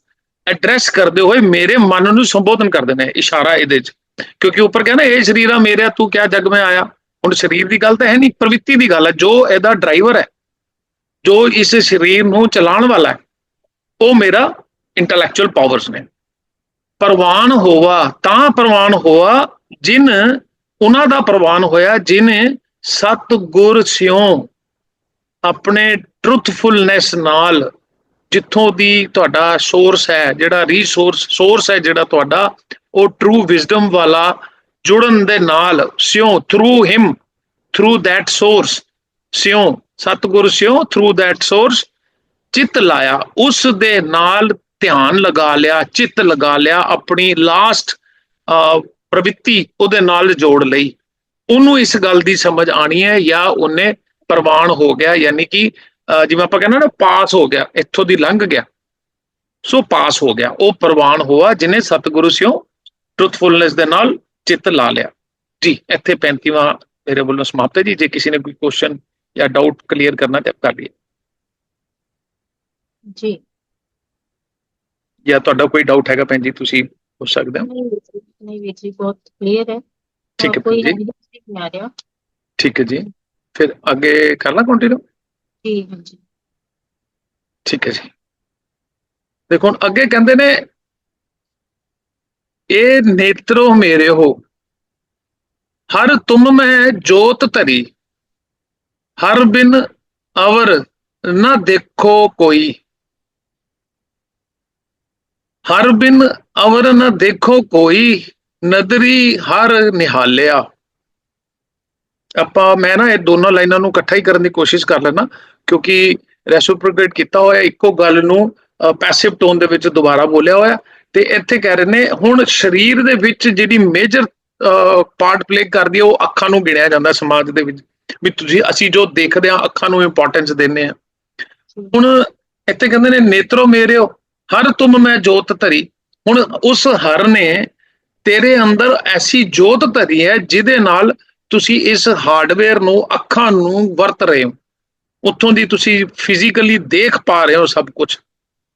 S1: ਐਡਰੈਸ ਕਰਦੇ ਹੋਏ ਮੇਰੇ ਮਨ ਨੂੰ ਸੰਬੋਧਨ ਕਰਦੇ ਨੇ ਇਸ਼ਾਰਾ ਇਹਦੇ 'ਚ। ਕਿਉਂਕਿ ਉੱਪਰ ਕਹਿੰਦਾ, ਇਹ ਸਰੀਰ ਆ ਮੇਰਾ, ਤੂੰ ਕਿਆ ਜਗ ਮੈਂ ਆਇਆ। ਹੁਣ ਸਰੀਰ ਦੀ ਗੱਲ ਤਾਂ ਹੈ ਨਹੀਂ ਪ੍ਰਵਿਰਤੀ ਦੀ ਗੱਲ ਹੈ ਜੋ ਇਹਦਾ ਡਰਾਈਵਰ ਹੈ, ਜੋ ਇਸ ਸਰੀਰ ਨੂੰ ਚਲਾਉਣ ਵਾਲਾ ਹੈ, ਉਹ ਮੇਰਾ ਇੰਟੈਲੈਕਚੁਅਲ ਪਾਵਰਸ ਨੇ। ਪ੍ਰਵਾਨ ਹੋਵਾ ਤਾਂ ਪ੍ਰਵਾਨ ਹੋਆ ਜਿਨ ਉਹਨਾਂ ਦਾ ਪ੍ਰਵਾਨ ਹੋਇਆ, ਜਿਨੇ ਸਤ ਗੁਰ ਸਿਉ ਆਪਣੇ ਟਰੁਥਫੁਲਨੈਸ ਨਾਲ ਜਿੱਥੋਂ ਦੀ ਤੁਹਾਡਾ ਸੋਰਸ ਹੈ, ਜਿਹੜਾ ਰੀਸੋਰਸ ਸੋਰਸ ਹੈ ਜਿਹੜਾ ਤੁਹਾਡਾ, ਉਹ ਟਰੂ ਵਿਜ਼ਡਮ ਵਾਲਾ ਜੁੜਨ ਦੇ ਨਾਲ ਸਿਉ through him through that source ਸਿਉ, ਸਤਗੁਰ ਸਿਉ ਥਰੂ that ਸੋਰਸ ਚਿੱਤ ਲਾਇਆ, ਉਸ ਦੇ ਨਾਲ ਧਿਆਨ ਲਗਾ ਲਿਆ, ਚਿੱਤ ਲਗਾ ਲਿਆ, ਆਪਣੀ ਲਾਸਟ ਪ੍ਰਵਿੱਤੀ ਉਹਦੇ ਨਾਲ ਜੋੜ ਲਈ। ਉਹਨੂੰ ਇਸ ਗੱਲ ਦੀ ਸਮਝ ਆਣੀ ਹੈ ਜਾਂ ਉਹਨੇ ਪ੍ਰਵਾਨ ਹੋ ਗਿਆ, ਯਾਨੀ ਕਿ ਜਿਵੇਂ ਆਪਾਂ ਕਹਿੰਦੇ ਨਾ ਪਾਸ ਹੋ ਗਿਆ ਇੱਥੋਂ ਦੀ ਲੰਘ ਗਿਆ। ਸੋ ਪਾਸ ਹੋ ਗਿਆ। ਉਹ ਪ੍ਰਵਾਨ ਹੋਆ ਜਿਨੇ ਸਤਿਗੁਰੂ ਸਿਓ ਟਰੂਥਫੁਲਨੈਸ ਦੇ ਨਾਲ ਚਿੱਤ ਲਾ ਲਿਆ। ਜੀ ਇੱਥੇ 35ਵਾਂ ਮੇਰੇ ਵੱਲੋਂ ਸਮਾਪਤ ਹੈ ਜੀ। ਜੇ ਕਿਸੇ ਨੇ ਕੋਈ ਕੁਐਸਚਨ ਜਾਂ ਡਾਊਟ ਕਲੀਅਰ ਕਰਨਾ ਤੇ ਕਰ ਲਈਏ।
S2: ਜੀ।
S1: ਜਾਂ ਤੁਹਾਡਾ ਕੋਈ ਡਾਊਟ ਹੈਗਾ ਭੈਣ ਜੀ ਤੁਸੀਂ ਪੁੱਛ ਸਕਦੇ ਹੋ?
S2: ਨਹੀਂ ਵੀਰ ਜੀ, ਬਹੁਤ ਕਲੀਅਰ ਹੈ।
S1: ਠੀਕ ਹੈ ਜੀ। ਠੀਕ ਹੈ ਜੀ। ਫਿਰ ਅੱਗੇ ਕਰਨਾ ਕੰਟੀਨਿਊ
S2: ਜੀ। ਹਾਂਜੀ
S1: ਠੀਕ ਹੈ ਜੀ। ਦੇਖੋ, ਹੁਣ ਅੱਗੇ ਕਹਿੰਦੇ ਨੇ, ਇਹ ਨੇਤਰੋ ਮੇਰੇ ਹੋ। ਹਰ ਤੁਮ ਮੈਂ ਜੋਤ ਧਰੀ। ਹਰ ਬਿਨ ਅਵਰ ਨਾ ਦੇਖੋ ਕੋਈ। ਹਰ ਬਿਨ ਅਵਰ ਨਾ ਦੇਖੋ ਕੋਈ, ਨਦਰੀ ਹਰ ਨਿਹਾਲਿਆ। ਆਪਾਂ, ਮੈਂ ਨਾ ਇਹ ਦੋਨੋਂ ਲਾਈਨਾਂ ਨੂੰ ਇਕੱਠਾ ਹੀ ਕਰਨ ਦੀ ਕੋਸ਼ਿਸ਼ ਕਰ ਲੈਣਾ ਕਿਉਂਕਿ ਰੈਸਿਪਰੋਕੇਟ ਕੀਤਾ ਹੋਇਆ, ਇੱਕੋ ਗੱਲ ਨੂੰ ਪੈਸਿਵ ਟੋਨ ਦੇ ਵਿੱਚ ਦੁਬਾਰਾ ਬੋਲਿਆ ਹੋਇਆ ਤੇ ਇੱਥੇ ਕਹਿ ਰਹੇ ਨੇ, ਹੁਣ ਸਰੀਰ ਦੇ ਵਿੱਚ ਜਿਹੜੀ ਮੇਜਰ ਪਾਰਟ ਪਲੇ ਕਰਦੀ ਹੈ ਉਹ ਅੱਖਾਂ ਨੂੰ ਗਿਣਿਆ ਜਾਂਦਾ ਸਮਾਜ ਦੇ ਵਿੱਚ। ਵੀ ਤੁਸੀਂ, ਅਸੀਂ ਜੋ ਦੇਖਦੇ ਆ, ਅੱਖਾਂ ਨੂੰ ਇੰਪੋਰਟੈਂਸ ਦਿੰਦੇ ਆ। ਹੁਣ ਇੱਥੇ ਕਹਿੰਦੇ ਨੇ, ਨੇਤਰੋ ਮੇਰਿਓ, ਹਰ ਤੁਮ ਮੈਂ ਜੋਤ ਧਰੀ। ਹੁਣ ਉਸ ਹਰ ਨੇ ਤੇਰੇ ਅੰਦਰ ਐਸੀ ਜੋਤ ਧਰੀ ਹੈ, ਜਿਹਦੇ ਨਾਲ ਤੁਸੀਂ ਇਸ ਹਾਰਡਵੇਅਰ ਨੂੰ, ਅੱਖਾਂ ਨੂੰ ਵਰਤ ਰਹੇ ਹੋ। ਉੱਥੋਂ ਦੀ ਤੁਸੀਂ ਫਿਜ਼ੀਕਲੀ ਦੇਖ ਪਾ ਰਹੇ ਹੋ ਸਭ ਕੁਝ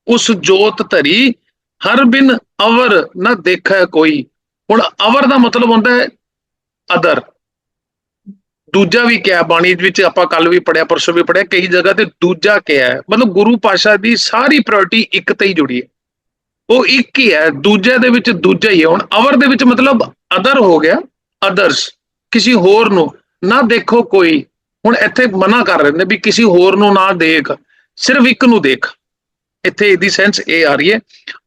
S1: ਉਸ ਜੋਤ ਧਰੀ ਹਰ ਬਿਨ ਅਵਰ ਨਾ ਦੇਖੈ ਕੋਈ। ਹੁਣ ਅਵਰ ਦਾ ਮਤਲਬ ਹੁੰਦਾ ਹੈ ਅਦਰ ਦੂਜਾ ਵੀ ਕਿਹਾ ਬਾਣੀ ਵਿੱਚ ਆਪਾਂ ਕੱਲ ਵੀ ਪੜਿਆ ਪਰਸੋਂ ਵੀ ਪੜਿਆ ਕਈ ਜਗ੍ਹਾ ਤੇ ਦੂਜਾ ਕਿਹਾ ਹੈ, ਮਤਲਬ ਗੁਰੂ ਪਾਸ਼ਾ ਦੀ ਸਾਰੀ ਪ੍ਰਾਇੋਰਟੀ ਇੱਕ ਤੇ ਹੀ ਜੁੜੀ ਹੈ। ਉਹ ਇੱਕ ਹੀ ਹੈ, ਦੂਜੇ ਦੇ ਵਿੱਚ ਦੂਜਾ ਹੀ ਹੈ। ਹੁਣ ਅਵਰ ਦੇ ਵਿੱਚ ਮਤਲਬ ਅਦਰ ਹੋ ਗਿਆ ਅਦਰਸ ਕਿਸੇ ਹੋਰ ਨੂੰ ਨਾ ਦੇਖੋ ਕੋਈ ਹੁਣ ਇੱਥੇ ਮਨਾ ਕਰ ਰਹੇ ਨੇ ਵੀ ਕਿਸੇ ਹੋਰ ਨੂੰ ਨਾ ਦੇਖ, ਸਿਰਫ ਇੱਕ ਨੂੰ ਦੇਖ। ਇੱਥੇ ਇਹਦੀ ਸੈਂਸ ਇਹ ਆ ਰਹੀ ਹੈ।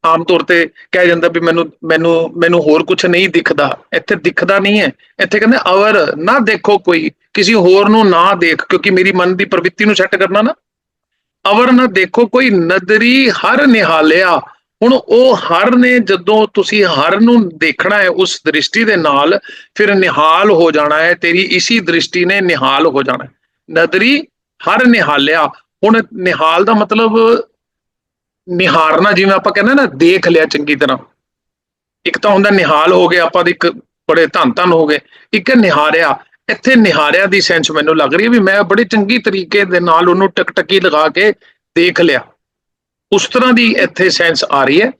S1: ਆਮ ਤੌਰ ਤੇ ਕਿਹਾ ਜਾਂਦਾ ਵੀ ਮੈਨੂੰ ਮੈਨੂੰ ਮੈਨੂੰ ਹੋਰ ਕੁਝ ਨਹੀਂ ਦਿਖਦਾ। ਇੱਥੇ ਦਿਖਦਾ ਨਹੀਂ ਹੈ। ਇੱਥੇ ਕਹਿੰਦੇ ਅਵਰ ਨਾ ਦੇਖੋ ਕੋਈ, ਕਿਸੇ ਹੋਰ ਨੂੰ ਨਾ ਦੇਖ, ਕਿਉਂਕਿ ਮੇਰੀ ਮਨ ਦੀ ਪ੍ਰਵਿਰਤੀ ਨੂੰ ਸੈੱਟ ਕਰਨਾ ਨਾ। ਅਵਰ ਨਾ ਦੇਖੋ ਕੋਈ, ਨਦਰੀ ਹਰ ਨਿਹਾਲਿਆ। ਹੁਣ ਉਹ ਹਰ ਨੇ ਜਦੋਂ ਤੁਸੀਂ ਹਰ ਨੂੰ ਦੇਖਣਾ ਹੈ ਉਸ ਦ੍ਰਿਸ਼ਟੀ ਦੇ ਨਾਲ, ਫਿਰ ਨਿਹਾਲ ਹੋ ਜਾਣਾ ਹੈ, ਤੇਰੀ ਇਸੀ ਦ੍ਰਿਸ਼ਟੀ ਨੇ ਨਿਹਾਲ ਹੋ ਜਾਣਾ ਹੈ। ਨਦਰੀ ਹਰ ਨਿਹਾਲਿਆ। ਹੁਣ ਨਿਹਾਲ ਦਾ ਮਤਲਬ ਨਿਹਾਰਨਾ, ਜਿਵੇਂ ਆਪਾਂ ਕਹਿੰਦੇ ਨਾ, ਦੇਖ ਲਿਆ ਚੰਗੀ ਤਰ੍ਹਾਂ। ਇੱਕ ਤਾਂ ਹੁੰਦਾ ਨਿਹਾਲ ਹੋ ਗਿਆ, ਆਪਾਂ ਦੀ ਇੱਕ ਬੜੇ ਧੰਨ ਧੰਨ ਹੋ ਗਏ। ਇੱਕ ਨਿਹਾਰਿਆ। ਇੱਥੇ ਨਿਹਾਰਿਆ ਦੀ ਸੈਂਸ ਮੈਨੂੰ ਲੱਗ ਰਹੀ ਹੈ ਵੀ ਮੈਂ ਬੜੇ ਚੰਗੀ ਤਰੀਕੇ ਦੇ ਨਾਲ ਉਹਨੂੰ ਟਕਟਕੀ ਲਗਾ ਕੇ ਦੇਖ ਲਿਆ। ਉਸ ਤਰ੍ਹਾਂ ਦੀ ਇੱਥੇ ਸੈਂਸ ਆ ਰਹੀ ਹੈ।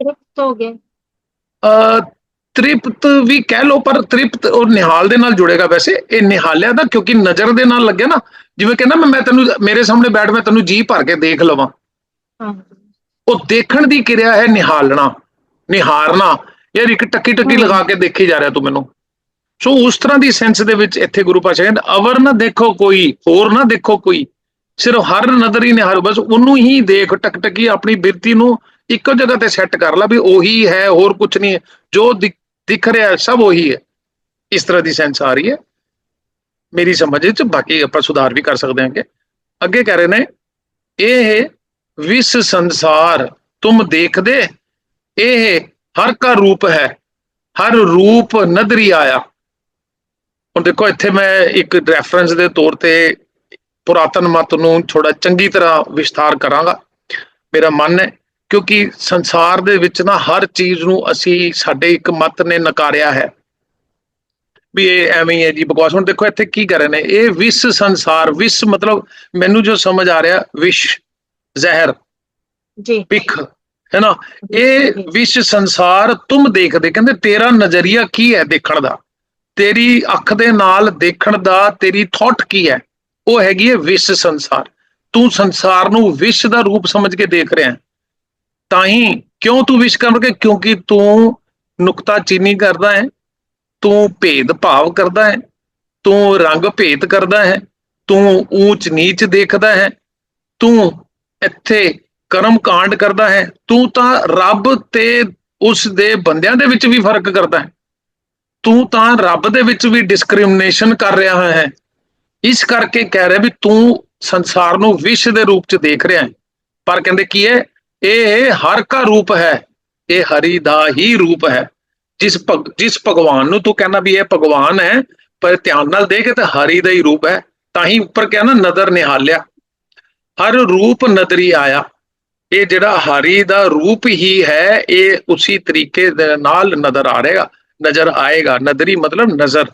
S2: ਤ੍ਰਿਪਤ ਹੋ ਗਏ।
S1: ਅ ਤ੍ਰਿਪਤ ਵੀ ਕਹਿ ਲੋ ਪਰ ਤ੍ਰਿਪਤ ਉਹ ਨਿਹਾਲ ਦੇ ਨਾਲ ਜੁੜੇਗਾ ਵੈਸੇ। ਇਹ ਨਿਹਾਲਿਆ ਦਾ ਕਿਉਂਕਿ ਨਜ਼ਰ ਦੇ ਨਾਲ ਲੱਗਿਆ ਨਾ। ਜਿਵੇਂ ਕਹਿੰਦਾ ਮੈਂ ਤੈਨੂੰ ਮੇਰੇ ਸਾਹਮਣੇ ਬੈਠ ਮੈਂ ਤੈਨੂੰ ਜੀ ਭਰ ਕੇ ਦੇਖ ਲਵਾਂ। ਉਹ ਦੇਖਣ ਦੀ ਕਿਰਿਆ ਹੈ ਨਿਹਾਲਣਾ ਨਿਹਾਰਨਾ। ਯਾਰ ਇੱਕ ਟੱਕੀ ਟੱਕੀ। ਲਗਾ ਕੇ ਦੇਖੀ ਜਾ ਰਿਹਾ ਤੂੰ ਮੈਨੂੰ। ਸੋ ਉਸ ਤਰ੍ਹਾਂ ਦੀ ਸੈਂਸ ਦੇ ਵਿੱਚ ਇੱਥੇ ਗੁਰੂ ਪਾਸ਼ਾ ਕਹਿੰਦੇ ਅਵਰ ਨਾ ਦੇਖੋ ਕੋਈ ਹੋਰ ਨਾ ਦੇਖੋ ਕੋਈ। ਸਿਰਫ ਹਰ ਨਜ਼ਰ ਨੇ ਹਰ ਬਸ ਉਹਨੂੰ ਹੀ ਦੇਖ ਟਕਟਕੀ ਆਪਣੀ ਬਿਰਤੀ ਨੂੰ ਇੱਕੋ ਜਗ੍ਹਾ ਤੇ ਸੈੱਟ ਕਰ ਲਾ ਵੀ ਉਹੀ ਹੈ, ਹੋਰ ਕੁਝ ਨਹੀਂ ਜੋ ਦਿਖ- ਰਿਹਾ ਸਭ ਉਹੀ ਹੈ। ਇਸ ਤਰ੍ਹਾਂ ਦੀ ਸੈਂਸ ਆ ਰਹੀ ਹੈ। ਮੇਰੀ ਸਮਝ ਵਿੱਚ ਬਾਕੀ ਆਪਾਂ ਸੁਧਾਰ ਵੀ ਕਰ ਸਕਦੇ ਹਾਂ ਕਿ ਅੱਗੇ ਕਹਿ ਰਹੇ ਨੇ, ਇਹ ਵਿਸ ਸੰਸਾਰ ਤੁਮ ਦੇਖਦੇ, ਇਹ ਹਰ ਕਾ ਰੂਪ ਹੈ, ਹਰ ਰੂਪ ਨਦਰੀ ਆਇਆ। ਹੁਣ ਦੇਖੋ, ਇੱਥੇ ਮੈਂ ਇੱਕ ਰੈਫਰੈਂਸ ਦੇ ਤੌਰ ਤੇ ਪੁਰਾਤਨ ਮਤ ਨੂੰ ਥੋੜਾ ਚੰਗੀ ਤਰ੍ਹਾਂ ਵਿਸਥਾਰ ਕਰਾਂਗਾ। ਮੇਰਾ ਮਨ ਹੈ ਕਿਉਂਕਿ ਸੰਸਾਰ ਦੇ ਵਿੱਚ ਨਾ ਹਰ ਚੀਜ਼ ਨੂੰ ਅਸੀਂ ਸਾਡੇ ਇੱਕ ਮਤ ਨੇ ਨਕਾਰਿਆ ਹੈ। ਵੀ ਇਹ ਐਵੇਂ ਹੀ ਹੈ ਜੀ ਬਕਵਾਸ। ਹੁਣ ਦੇਖੋ ਇੱਥੇ ਕੀ ਕਰ ਰਹੇ ਨੇ? ਇਹ ਵਿਸ ਸੰਸਾਰ ਵਿਸ ਮਤਲਬ ਮੈਨੂੰ ਜੋ ਸਮਝ ਆ ਰਿਹਾ ਵਿਸ਼ ਜ਼ਹਿਰ
S2: ਜੀ।
S1: ਪਿੱਖ ਹੈ ਨਾ? ਇਹ ਵਿਸ਼ ਸੰਸਾਰ ਤੁਮ ਦੇਖਦੇ ਕਹਿੰਦੇ ਤੇਰਾ ਨਜ਼ਰੀਆ ਕੀ ਹੈ ਦੇਖਣ ਦਾ? ਤੇਰੀ ਅੱਖ ਦੇ ਨਾਲ ਦੇਖਣ ਦਾ ਤੇਰੀ ਥਾਟ ਕੀ ਹੈ? ਉਹ ਹੈਗੀ ਹੈ ਵਿਸ਼ ਸੰਸਾਰ। ਤੂੰ ਸੰਸਾਰ ਨੂੰ ਵਿਸ਼ ਦਾ ਰੂਪ ਸਮਝ ਕੇ ਦੇਖ ਰਿਹਾ ਤਾਂ ਹੀ ਕਿਉਂ ਤੂੰ ਵਿਸ਼ ਕਰਕੇ ਕਿਉਂਕਿ ਤੂੰ ਨੁਕਤਾ ਚੀਨੀ ਕਰਦਾ ਹੈ। ਤੂੰ ਭੇਦ ਭਾਵ ਕਰਦਾ ਹੈ। ਤੂੰ ਰੰਗ ਭੇਦ ਕਰਦਾ ਹੈ। ਤੂੰ ਊਚ ਨੀਚ ਦੇਖਦਾ ਹੈ। ਤੂੰ ਇੱਥੇ ਕਰਮ ਕਾਂਡ ਕਰਦਾ ਹੈ। ਤੂੰ ਤਾਂ ਰੱਬ ਤੇ ਉਸ ਦੇ ਬੰਦਿਆਂ ਦੇ ਵਿੱਚ ਵੀ ਫ਼ਰਕ ਕਰਦਾ ਹੈ। ਤੂੰ ਤਾਂ ਰੱਬ ਦੇ ਵਿੱਚ ਵੀ ਡਿਸਕ੍ਰਿਮੀਨੇਸ਼ਨ ਕਰ ਰਿਹਾ ਹੈ। ਇਸ ਕਰਕੇ ਕਹਿ ਰਿਹਾ ਵੀ ਤੂੰ ਸੰਸਾਰ ਨੂੰ ਵਿਸ਼ ਦੇ ਰੂਪ ਚ ਦੇਖ ਰਿਹਾ ਹੈ। ਪਰ ਕਹਿੰਦੇ ਕੀ ਹੈ? ਇਹ ਹਰ ਕਾ ਰੂਪ ਹੈ, ਇਹ ਹਰੀ ਦਾ ਹੀ ਰੂਪ ਹੈ। ਜਿਸ ਭਗ, ਜਿਸ ਭਗਵਾਨ ਨੂੰ ਤੂੰ ਕਹਿੰਦਾ ਵੀ ਇਹ ਭਗਵਾਨ ਹੈ, ਪਰ ਧਿਆਨ ਨਾਲ ਦੇਖੇ ਤਾਂ ਹਰੀ ਦਾ ਹੀ ਰੂਪ ਹੈ। ਤਾਂ ਹੀ ਉੱਪਰ ਕਿਹਾ ਨਾ, ਨਦਰ ਨਿਹਾਲਿਆ। ਹਰ ਰੂਪ ਨਦਰੀ ਆਇਆ। ਇਹ ਜਿਹੜਾ ਹਰੀ ਦਾ ਰੂਪ ਹੀ ਹੈ, ਇਹ ਉਸੇ ਤਰੀਕੇ ਦੇ ਨਾਲ ਨਜ਼ਰ ਆ ਰਿਹਾ ਨਜ਼ਰ ਆਏਗਾ। ਨਦਰੀ ਮਤਲਬ ਨਜ਼ਰ।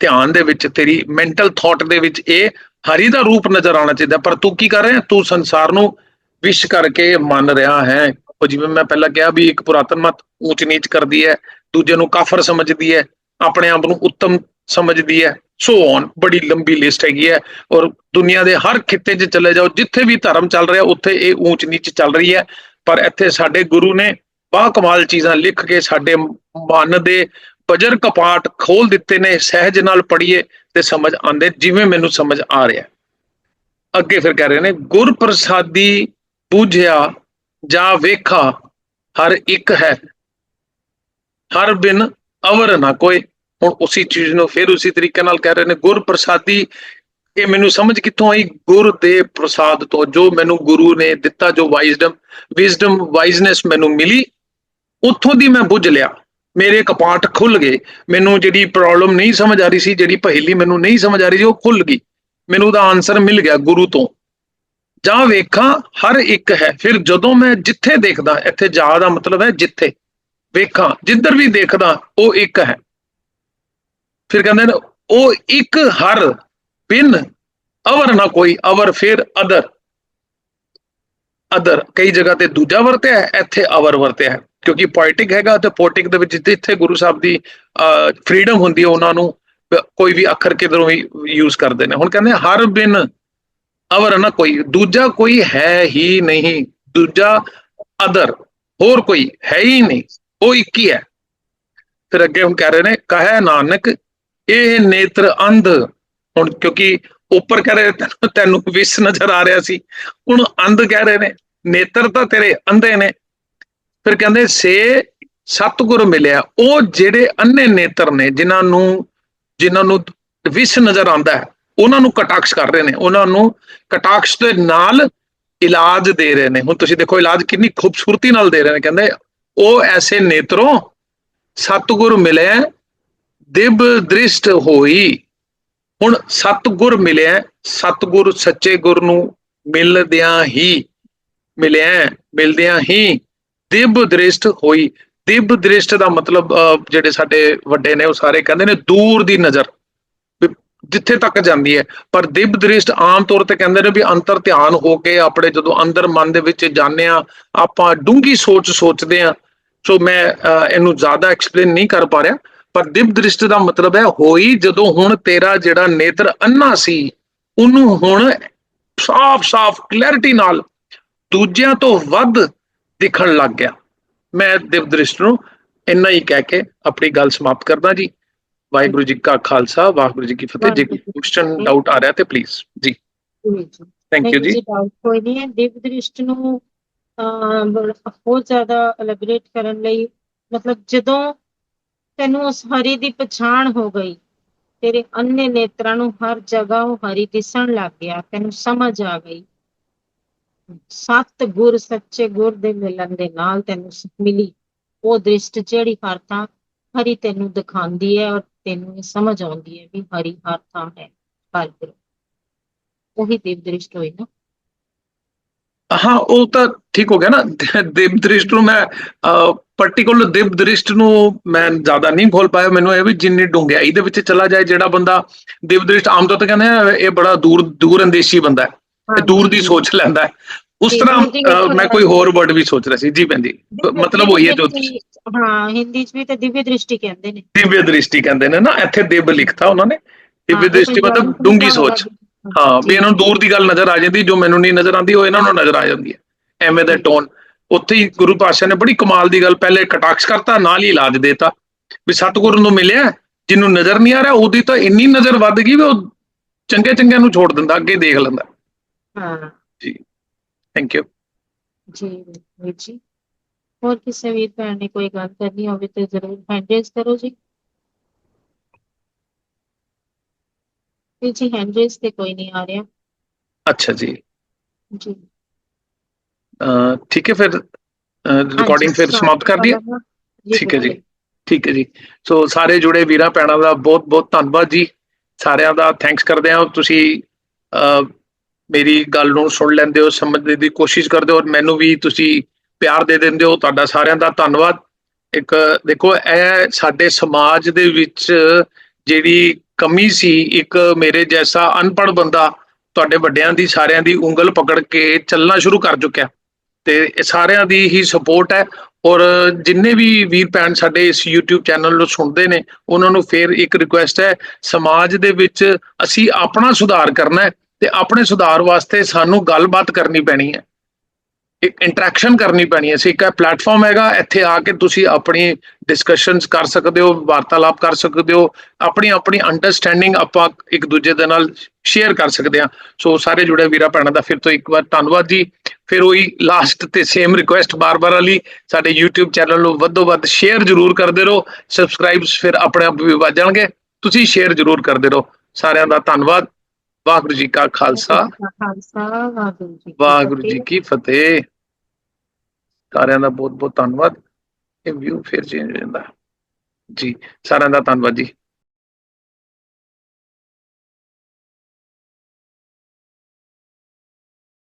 S1: ਧਿਆਨ ਦੇ ਵਿੱਚ, ਤੇਰੀ ਮੈਂਟਲ ਥਾਟ ਦੇ ਵਿੱਚ ਇਹ ਹਰੀ ਦਾ ਰੂਪ ਨਜ਼ਰ ਆਉਣਾ ਚਾਹੀਦਾ। ਪਰ ਤੂੰ ਕੀ ਕਰ ਰਿਹਾ? ਤੂੰ ਸੰਸਾਰ ਨੂੰ ਵਿਸ਼ ਕਰਕੇ ਮੰਨ ਰਿਹਾ ਹੈ। ਉਹ ਜਿਵੇਂ ਮੈਂ ਪਹਿਲਾਂ ਕਿਹਾ ਵੀ ਇੱਕ ਪੁਰਾਤਨ ਮਤ ਊਚ ਨੀਚ ਕਰਦੀ ਹੈ, ਦੂਜੇ ਨੂੰ ਕਾਫਰ ਸਮਝਦੀ ਹੈ, ਆਪਣੇ ਆਪ ਨੂੰ ਉੱਤਮ ਸਮਝਦੀ ਹੈ ਸੋ ਔਨ ਬੜੀ ਲੰਬੀ ਲਿਸਟ ਹੈਗੀ ਹੈ ਔਰ ਦੁਨੀਆ ਦੇ ਹਰ ਖਿੱਤੇ 'ਚ ਚਲੇ ਜਾਓ, ਜਿੱਥੇ ਵੀ ਧਰਮ ਚੱਲ ਰਿਹਾ, ਉੱਥੇ ਇਹ ਉੱਚ ਨੀਚ ਚੱਲ ਰਹੀ ਹੈ। ਪਰ ਇੱਥੇ ਸਾਡੇ ਗੁਰੂ ਨੇ ਬਾ ਕਮਾਲ ਚੀਜ਼ਾਂ ਲਿਖ ਕੇ ਸਾਡੇ ਮਨ ਦੇ ਪਜਰ ਕਪਾਟ ਖੋਲ ਦਿੱਤੇ ਨੇ, ਸਹਿਜ ਨਾਲ ਪੜ੍ਹੀਏ ਤੇ ਸਮਝ ਆਂਦੇ ਜਿਵੇਂ ਮੈਨੂੰ ਸਮਝ ਆ ਰਿਹਾ। ਅੱਗੇ ਫਿਰ ਕਹਿ ਰਹੇ ਨੇ, ਗੁਰ ਪ੍ਰਸਾਦੀ ਬੂਝਿਆ ਜਾਂ ਵੇਖਾ, ਹਰ ਇੱਕ ਹੈ। ਹਰ ਬਿਨ ਅਵਰ ਨਾ ਕੋਈ। ਹੁਣ ਉਸੇ ਚੀਜ਼ ਨੂੰ ਫਿਰ ਉਸੇ ਤਰੀਕੇ ਨਾਲ ਕਹਿ ਰਹੇ ਨੇ, ਗੁਰ ਪ੍ਰਸਾਦੀ, ਇਹ ਮੈਨੂੰ ਸਮਝ ਕਿੱਥੋਂ ਆਈ? ਗੁਰ ਦੇ ਪ੍ਰਸਾਦ ਤੋਂ, ਜੋ ਮੈਨੂੰ ਗੁਰੂ ਨੇ ਦਿੱਤਾ, ਜੋ ਵਾਈਜ਼ਡਮ ਵਿਜ਼ਡਮ ਵਾਈਜ਼ਨੈਸ ਮੈਨੂੰ ਮਿਲੀ, ਉੱਥੋਂ ਦੀ ਮੈਂ ਬੁੱਝ ਲਿਆ। ਮੇਰੇ ਕਪਾਟ ਖੁੱਲ ਗਏ। ਮੈਨੂੰ ਜਿਹੜੀ ਪ੍ਰੋਬਲਮ ਨਹੀਂ ਸਮਝ ਆ ਰਹੀ ਸੀ, ਜਿਹੜੀ ਪहेਲੀ ਮੈਨੂੰ ਨਹੀਂ ਸਮਝ ਆ ਰਹੀ ਸੀ, ਉਹ ਖੁੱਲ ਗਈ। ਮੈਨੂੰ ਉਹਦਾ ਆਨਸਰ ਮਿਲ ਗਿਆ ਗੁਰੂ ਤੋਂ। ਜਾਂ ਵੇਖਾਂ, ਹਰ ਇੱਕ ਹੈ। ਫਿਰ ਜਦੋਂ ਮੈਂ ਜਿੱਥੇ ਦੇਖਦਾ, ਇੱਥੇ ਜਾ ਦਾ ਮਤਲਬ ਹੈ ਜਿੱਥੇ। ਵੇਖਾਂ, ਜਿੱਧਰ ਵੀ ਦੇਖਦਾ, ਉਹ ਇੱਕ ਹੈ। ਫਿਰ ਕਹਿੰਦੇ ਨੇ, ਉਹ ਇੱਕ ਹਰ, ਬਿਨ ਅਵਰ ਨਾ ਕੋਈ, ਅਵਰ ਫਿਰ ਅਦਰ। ਅਦਰ, ਕਈ ਜਗ੍ਹਾ ਤੇ ਦੂਜਾ ਵਰਤਿਆ ਹੈ, ਇੱਥੇ ਅਵਰ ਵਰਤਿਆ ਹੈ। ਕਿਉਂਕਿ ਪੋਇਟਿਕ ਹੈਗਾ ਤੇ ਪੋਇਟਿਕ ਦੇ ਵਿੱਚ ਜਿੱਥੇ ਗੁਰੂ ਸਾਹਿਬ ਦੀ ਫਰੀडम ਹੁੰਦੀ ਹੈ, ਉਹਨਾਂ ਨੂੰ ਕੋਈ ਵੀ ਅੱਖਰ ਕਿਧਰੋਂ ਵੀ ਯੂਜ਼ ਕਰਦੇ ਨੇ। ਹੁਣ ਕਹਿੰਦੇ ਹਰ ਬਿਨ ਅਵਰ ਨਾ ਕੋਈ, ਦੂਜਾ ਕੋਈ ਹੈ ਹੀ ਨਹੀਂ, ਦੂਜਾ ਅਦਰ ਹੋਰ ਕੋਈ ਹੈ ਹੀ ਨਹੀਂ, ਉਹ ਇੱਕ ਹੀ ਹੈ। ਫਿਰ ਅੱਗੇ ਹੁਣ ਕਹਿ ਰਹੇ ਨੇ, ਕਹੈ ਨਾਨਕ, ਇਹ ਨੇਤਰ ਅੰਧ। ਹੁਣ ਕਿਉਂਕਿ ਉੱਪਰ ਕਹਿ ਰਹੇ, ਤੈਨੂੰ ਵਿਸ ਨਜ਼ਰ ਆ ਰਿਹਾ ਸੀ। ਹੁਣ ਅੰਧ ਕਹਿ ਰਹੇ ਨੇ, ਨੇਤਰ ਤਾਂ ਤੇਰੇ ਅੰਧੇ ਨੇ ਫਿਰ ਕਹਿੰਦੇ ਸੇ ਸਤਿਗੁਰ ਮਿਲਿਆ। ਉਹ ਜਿਹੜੇ ਅੰਨੇ ਨੇਤਰ ਨੇ, ਜਿਨ੍ਹਾਂ ਨੂੰ ਜਿਨ੍ਹਾਂ ਨੂੰ ਵਿਸ ਨਜ਼ਰ ਆਉਂਦਾ ਹੈ, ਉਹਨਾਂ ਨੂੰ ਕਟਾਕਸ਼ ਕਰ ਰਹੇ ਨੇ। ਉਹਨਾਂ ਨੂੰ ਕਟਾਕਸ਼ ਦੇ ਨਾਲ ਇਲਾਜ ਦੇ ਰਹੇ ਨੇ। ਹੁਣ ਤੁਸੀਂ ਦੇਖੋ, ਇਲਾਜ ਕਿੰਨੀ ਖੂਬਸੂਰਤੀ ਨਾਲ ਦੇ ਰਹੇ ਨੇ। ਕਹਿੰਦੇ ਉਹ ਐਸੇ ਨੇਤਰੋਂ ਸਤਿਗੁਰ ਮਿਲਿਆ, ਦਿਵ ਦ੍ਰਿਸ਼ਟ ਹੋਈ। ਹੁਣ ਸਤਿਗੁਰ ਮਿਲਿਆ, ਸਤਿਗੁਰ ਸੱਚੇ ਗੁਰ ਨੂੰ ਮਿਲਦਿਆਂ ਹੀ, ਮਿਲਿਆ, ਮਿਲਦਿਆਂ ਹੀ ਦਿਵ ਦ੍ਰਿਸ਼ਟ ਹੋਈ। ਦਿਵ ਦ੍ਰਿਸ਼ਟ ਦਾ ਮਤਲਬ ਜਿਹੜੇ ਸਾਡੇ ਵੱਡੇ ਨੇ, ਉਹ ਸਾਰੇ ਕਹਿੰਦੇ ਨੇ ਦੂਰ ਦੀ ਨਜ਼ਰ, ਵੀ ਜਿੱਥੇ ਤੱਕ ਜਾਂਦੀ ਹੈ। ਪਰ ਦਿਵ ਦ੍ਰਿਸ਼ਟ ਆਮ ਤੌਰ ਤੇ ਕਹਿੰਦੇ ਨੇ ਵੀ ਅੰਤਰ ਧਿਆਨ ਹੋ ਕੇ ਆਪਣੇ ਜਦੋਂ ਅੰਦਰ ਮਨ ਦੇ ਵਿੱਚ ਜਾਂਦੇ ਆ ਆਪਾਂ ਡੂੰਗੀ ਸੋਚ ਸੋਚਦੇ ਆ ਸੋ ਮੈਂ ਇਹਨੂੰ ਜ਼ਿਆਦਾ ਐਕਸਪਲੇਨ ਨਹੀਂ ਕਰ ਪਾ ਰਿਹਾ। ਪਰ ਦਿਵ ਦ੍ਰਿਸ਼ਟ ਦਾ ਮਤਲਬ ਹੈ, ਹੋਈ ਜਦੋਂ ਹੁਣ ਤੇਰਾ ਜਿਹੜਾ ਨੇਤਰ ਅੰਨਾ ਸੀ, ਉਹਨੂੰ ਹੁਣ ਸਾਫ਼-ਸਾਫ਼ ਕਲੈਰਿਟੀ ਨਾਲ ਦੂਜਿਆਂ ਤੋਂ ਵੱਧ ਦਿਖਣ ਲੱਗ ਗਿਆ। ਮੈਂ ਦਿਵ ਦ੍ਰਿਸ਼ਟ ਨੂੰ ਇੰਨਾ ਹੀ ਕਹਿ ਕੇ ਆਪਣੀ ਗੱਲ ਸਮਾਪਤ ਕਰਦਾ ਜੀ। ਵਾਹਿਗੁਰੂ ਜੀ ਕਾ ਖਾਲਸਾ ਵਾਹਿਗੁਰੂ ਜੀ ਕੀ ਫਤਿਹ। ਜੇ ਕੋਈ ਕੁਐਸਚਨ ਡਾਊਟ ਆ ਰਿਹਾ ਤੇ ਪਲੀਜ਼ ਜੀ। ਥੈਂਕ ਯੂ ਜੀ।
S2: ਕੋਈ ਨਹੀਂ ਹੈ। ਦਿਵ ਦ੍ਰਿਸ਼ਟ ਨੂੰ ਹੋਰ ਜ਼ਿਆਦਾ ਐਲੈਬੋਰੇਟ ਕਰਨ ਲਈ ਮਤਲਬ ਜਦੋਂ ਤੈਨੂੰ ਉਸ ਹਰੀ ਦੀ ਪਛਾਣ ਹੋ ਗਈ ਤੇਰੇ ਅੰਨੇ ਨੇਤਰਾਂ ਨੂੰ ਹਰ ਜਗ੍ਹਾ ਉਹ ਹਰੀ ਦਿਸਣ ਲੱਗ ਗਿਆ ਤੈਨੂੰ ਸਮਝ ਆ ਗਈ। ਸਤ ਗੁਰ ਸੱਚੇ ਗੁਰ ਦੇ ਮਿਲਣ ਦੇ ਨਾਲ ਤੈਨੂੰ ਮਿਲੀ। ਉਹ ਦ੍ਰਿਸ਼ਟ ਜਿਹੜੀ ਹਰ ਥਾਂ ਹਰੀ ਤੈਨੂੰ ਦਿਖਾਉਂਦੀ ਹੈ ਔਰ ਤੈਨੂੰ ਇਹ ਸਮਝ ਆਉਂਦੀ ਹੈ ਵੀ ਹਰੀ ਹਰ ਥਾਂ ਹੈ ਵਾਹਿਗੁਰੂ ਉਹੀ ਦਿਵ ਦ੍ਰਿਸ਼ਟ ਹੋਈ ਨਾ।
S1: ਹਾਂ, ਉਹ ਤਾਂ ਠੀਕ ਹੋ ਗਿਆ ਨਾ। ਦੇਵ ਦ੍ਰਿਸ਼ਟ ਨੂੰ ਮੈਂ ਪਾਰਟਿਕੂਲਰ ਦਿਵ ਦ੍ਰਿਸ਼ਟ ਨੂੰ ਮੈਂ ਜ਼ਿਆਦਾ ਨਹੀਂ ਖੋਲ ਪਾਇਆ। ਮੈਨੂੰ ਇਹ ਵੀ ਜਿੰਨੀ ਡੂੰਘਾਈ ਦੇ ਵਿੱਚ ਚਲਾ ਜਾਏ ਜਿਹੜਾ ਬੰਦਾ ਦੇਵ ਦ੍ਰਿਸ਼ਟ ਆਮ ਤੌਰ ਤੇ ਕਹਿੰਦੇ ਇਹ ਬੜਾ ਦੂਰ ਦੂਰ ਅੰਦੇਸ਼ੀ ਬੰਦਾ ਹੈ। ਇਹ ਦੂਰ ਦੀ ਸੋਚ ਲੈਂਦਾ ਉਸ ਤਰ੍ਹਾਂ ਮੈਂ ਕੋਈ ਹੋਰ ਵਰਡ ਵੀ ਸੋਚ ਰਿਹਾ ਸੀ। ਜੀ ਭੈਣ ਜੀ ਮਤਲਬ ਉਹੀ ਹੈ ਜੋ
S2: ਹਾਂ ਹਿੰਦੀ ਚ ਵੀ ਤਾਂ ਦਿਵਯ ਦ੍ਰਿਸ਼ਟੀ ਕਹਿੰਦੇ ਨੇ।
S1: ਦਿਵਯ ਦ੍ਰਿਸ਼ਟੀ ਕਹਿੰਦੇ ਨੇ ਨਾ ਇੱਥੇ ਦਿਵ ਲਿਖਤਾ ਉਹਨਾਂ ਨੇ। ਦਿਵਯ ਦ੍ਰਿਸ਼ਟੀ ਮਤਲਬ ਡੂੰਗੀ ਸੋਚ।
S2: ਹਾਂ,
S1: ਵੀ। ਇਹਨਾਂ ਨੂੰ ਦੂਰ ਦੀ ਗੱਲ ਨਜ਼ਰ ਆ ਜਾਂਦੀ ਜੋ ਮੈਨੂੰ ਨਹੀਂ ਨਜ਼ਰ ਆਉਂਦੀ ਉਹ ਇਹਨਾਂ ਨੂੰ ਨਜ਼ਰ ਆ ਜਾਂਦੀ ਹੈ। ਐਵੇਂ ਦਾ ਟੋਨ ਉੱਥੇ ਹੀ ਗੁਰੂ ਪਾਤਸ਼ਾਹ ਨੇ ਬੜੀ ਕਮਾਲ ਦੀ ਗੱਲ ਪਹਿਲੇ ਕਟਾਕਸ਼ ਕਰਤਾ ਨਾਲ ਹੀ ਇਲਾਜ ਦੇਤਾ। ਵੀ ਸਤਿਗੁਰੂ ਨੂੰ ਮਿਲਿਆ ਜਿਹਨੂੰ ਨਜ਼ਰ ਨਹੀਂ ਆ ਰਿਹਾ ਉਹਦੀ ਤਾਂ ਇੰਨੀ ਨਜ਼ਰ ਵੱਧ ਗਈ ਵੀ ਉਹ ਚੰਗੇ ਚੰਗਿਆਂ ਨੂੰ ਛੋੜ ਦਿੰਦਾ ਅੱਗੇ ਦੇਖ ਲੈਂਦਾ।
S2: ਹਾਂ।
S1: ਥੈਂਕ ਯੂ
S2: ਜੀ ਵੀਰ ਜੀ। ਹੋਰ ਕਿਸੇ ਵੀਰ ਭੈਣ ਨੇ ਕੋਈ ਗੱਲ ਕਰਨੀ ਹੋਵੇ ਤੇ ਜ਼ਰੂਰ ਹੈਂਡ ਰੇਜ਼ ਕਰੋ ਜੀ। ਵੀਰ ਜੀ ਹੈਂਡ ਰੇਜ਼ ਤੇ ਕੋਈ ਨਹੀਂ ਆ ਰਿਹਾ।
S1: ਅੱਛਾ ਜੀ।
S2: ਜੀ।
S1: ਅਹ ਠੀਕ ਹੈ ਫਿਰ। ਰਿਕਾਰਡਿੰਗ ਫਿਰ ਸਮਾਪਤ ਕਰ ਦਈਏ? ਠੀਕ ਹੈ ਜੀ। ਠੀਕ ਹੈ ਜੀ। ਸੋ ਸਾਰੇ ਜੁੜੇ ਵੀਰਾਂ ਭੈਣਾਂ ਦਾ ਬਹੁਤ ਬਹੁਤ ਧੰਨਵਾਦ ਜੀ। ਸਾਰਿਆਂ ਦਾ ਥੈਂਕਸ ਕਰਦੇ ਹਾਂ। ਤੁਸੀਂ ਮੇਰੀ ਗੱਲ ਨੂੰ ਸੁਣ ਲੈਂਦੇ ਹੋ, ਸਮਝਣ ਦੀ ਕੋਸ਼ਿਸ਼ ਕਰਦੇ ਹੋ ਔਰ ਮੈਨੂੰ ਵੀ ਤੁਸੀਂ ਪਿਆਰ ਦੇ ਦਿੰਦੇ ਹੋ, ਤੁਹਾਡਾ ਸਾਰਿਆਂ ਦਾ ਧੰਨਵਾਦ। ਇੱਕ ਦੇਖੋ, ਇਹ ਸਾਡੇ ਸਮਾਜ ਦੇ ਵਿੱਚ ਜਿਹੜੀ ਕਮੀ ਸੀ, ਇੱਕ ਮੇਰੇ ਜੈਸਾ ਅਨਪੜ੍ਹ ਬੰਦਾ ਤੁਹਾਡੇ ਵੱਡਿਆਂ ਦੀ, ਸਾਰਿਆਂ ਦੀ ਉਂਗਲ ਪਕੜ ਕੇ ਚੱਲਣਾ ਸ਼ੁਰੂ ਕਰ ਚੁੱਕਿਆ। ਤੇ ਸਾਰਿਆਂ ਦੀ ਹੀ ਸਪੋਰਟ ਹੈ ਔਰ ਜਿੰਨੇ ਵੀ ਵੀਰ ਭੈਣ ਸਾਡੇ ਇਸ YouTube ਚੈਨਲ ਨੂੰ ਸੁਣਦੇ ਨੇ, ਉਹਨਾਂ ਨੂੰ ਫੇਰ ਇੱਕ ਰਿਕੁਐਸਟ ਹੈ, ਸਮਾਜ ਦੇ ਵਿੱਚ ਅਸੀਂ ਆਪਣਾ ਸੁਧਾਰ ਕਰਨਾ ਹੈ। ਤੇ ਆਪਣੇ ਸੁਧਾਰ ਵਾਸਤੇ ਸਾਨੂੰ ਗੱਲਬਾਤ ਕਰਨੀ ਪੈਣੀ ਹੈ। ਇੱਕ ਇੰਟਰੈਕਸ਼ਨ ਕਰਨੀ ਪੈਣੀ ਹੈ। ਸੀ ਇੱਕ ਪਲੇਟਫਾਰਮ ਹੈਗਾ, ਇੱਥੇ ਆ ਕੇ ਤੁਸੀਂ ਆਪਣੀ ਡਿਸਕਸ਼ਨਸ ਕਰ ਸਕਦੇ ਹੋ, ਵਾਰਤਾਲਾਪ ਕਰ ਸਕਦੇ ਹੋ, ਆਪਣੀ ਆਪਣੀ ਅੰਡਰਸਟੈਂਡਿੰਗ ਆਪਾਂ ਇੱਕ ਦੂਜੇ ਦੇ ਨਾਲ ਸ਼ੇਅਰ ਕਰ ਸਕਦੇ ਹਾਂ। ਸੋ ਸਾਰੇ ਜੁੜੇ ਵੀਰਾਂ ਭੈਣਾਂ ਦਾ ਫਿਰ ਤੋਂ ਇੱਕ ਵਾਰ ਧੰਨਵਾਦ ਜੀ। ਫਿਰ ਉਹੀ ਲਾਸਟ ਤੇ ਸੇਮ ਰਿਕੁਐਸਟ ਬਾਰ-ਬਾਰ ਵਾਲੀ, ਸਾਡੇ YouTube ਚੈਨਲ ਨੂੰ ਵੱਧੋ ਵੱਧ ਸ਼ੇਅਰ ਜ਼ਰੂਰ ਕਰਦੇ ਰਹੋ। ਸਬਸਕ੍ਰਾਈਬਸ ਫਿਰ ਆਪਣੇ ਆਪ ਵੀ ਵੱਧ ਜਾਣਗੇ। ਤੁਸੀਂ ਸ਼ੇਅਰ ਜ਼ਰੂਰ ਕਰਦੇ ਰਹੋ। ਸਾਰਿਆਂ ਦਾ ਧੰਨਵਾਦ। ਵਾਹਿਗੁਰੂ ਜੀ ਕਾ ਖਾਲਸਾ।
S2: ਖਾਲਸਾ ਵਾਹਿਗੁਰੂ ਜੀ ਕੀ ਫਤਿਹ।
S1: ਸਾਰਿਆਂ ਦਾ ਬਹੁਤ ਬਹੁਤ ਧੰਨਵਾਦ। ਇਹ ਵਿਊ ਫਿਰ ਚੇਂਜ ਹੋ ਜਾਂਦਾ। ਜੀ ਸਾਰਿਆਂ ਦਾ ਧੰਨਵਾਦ ਜੀ।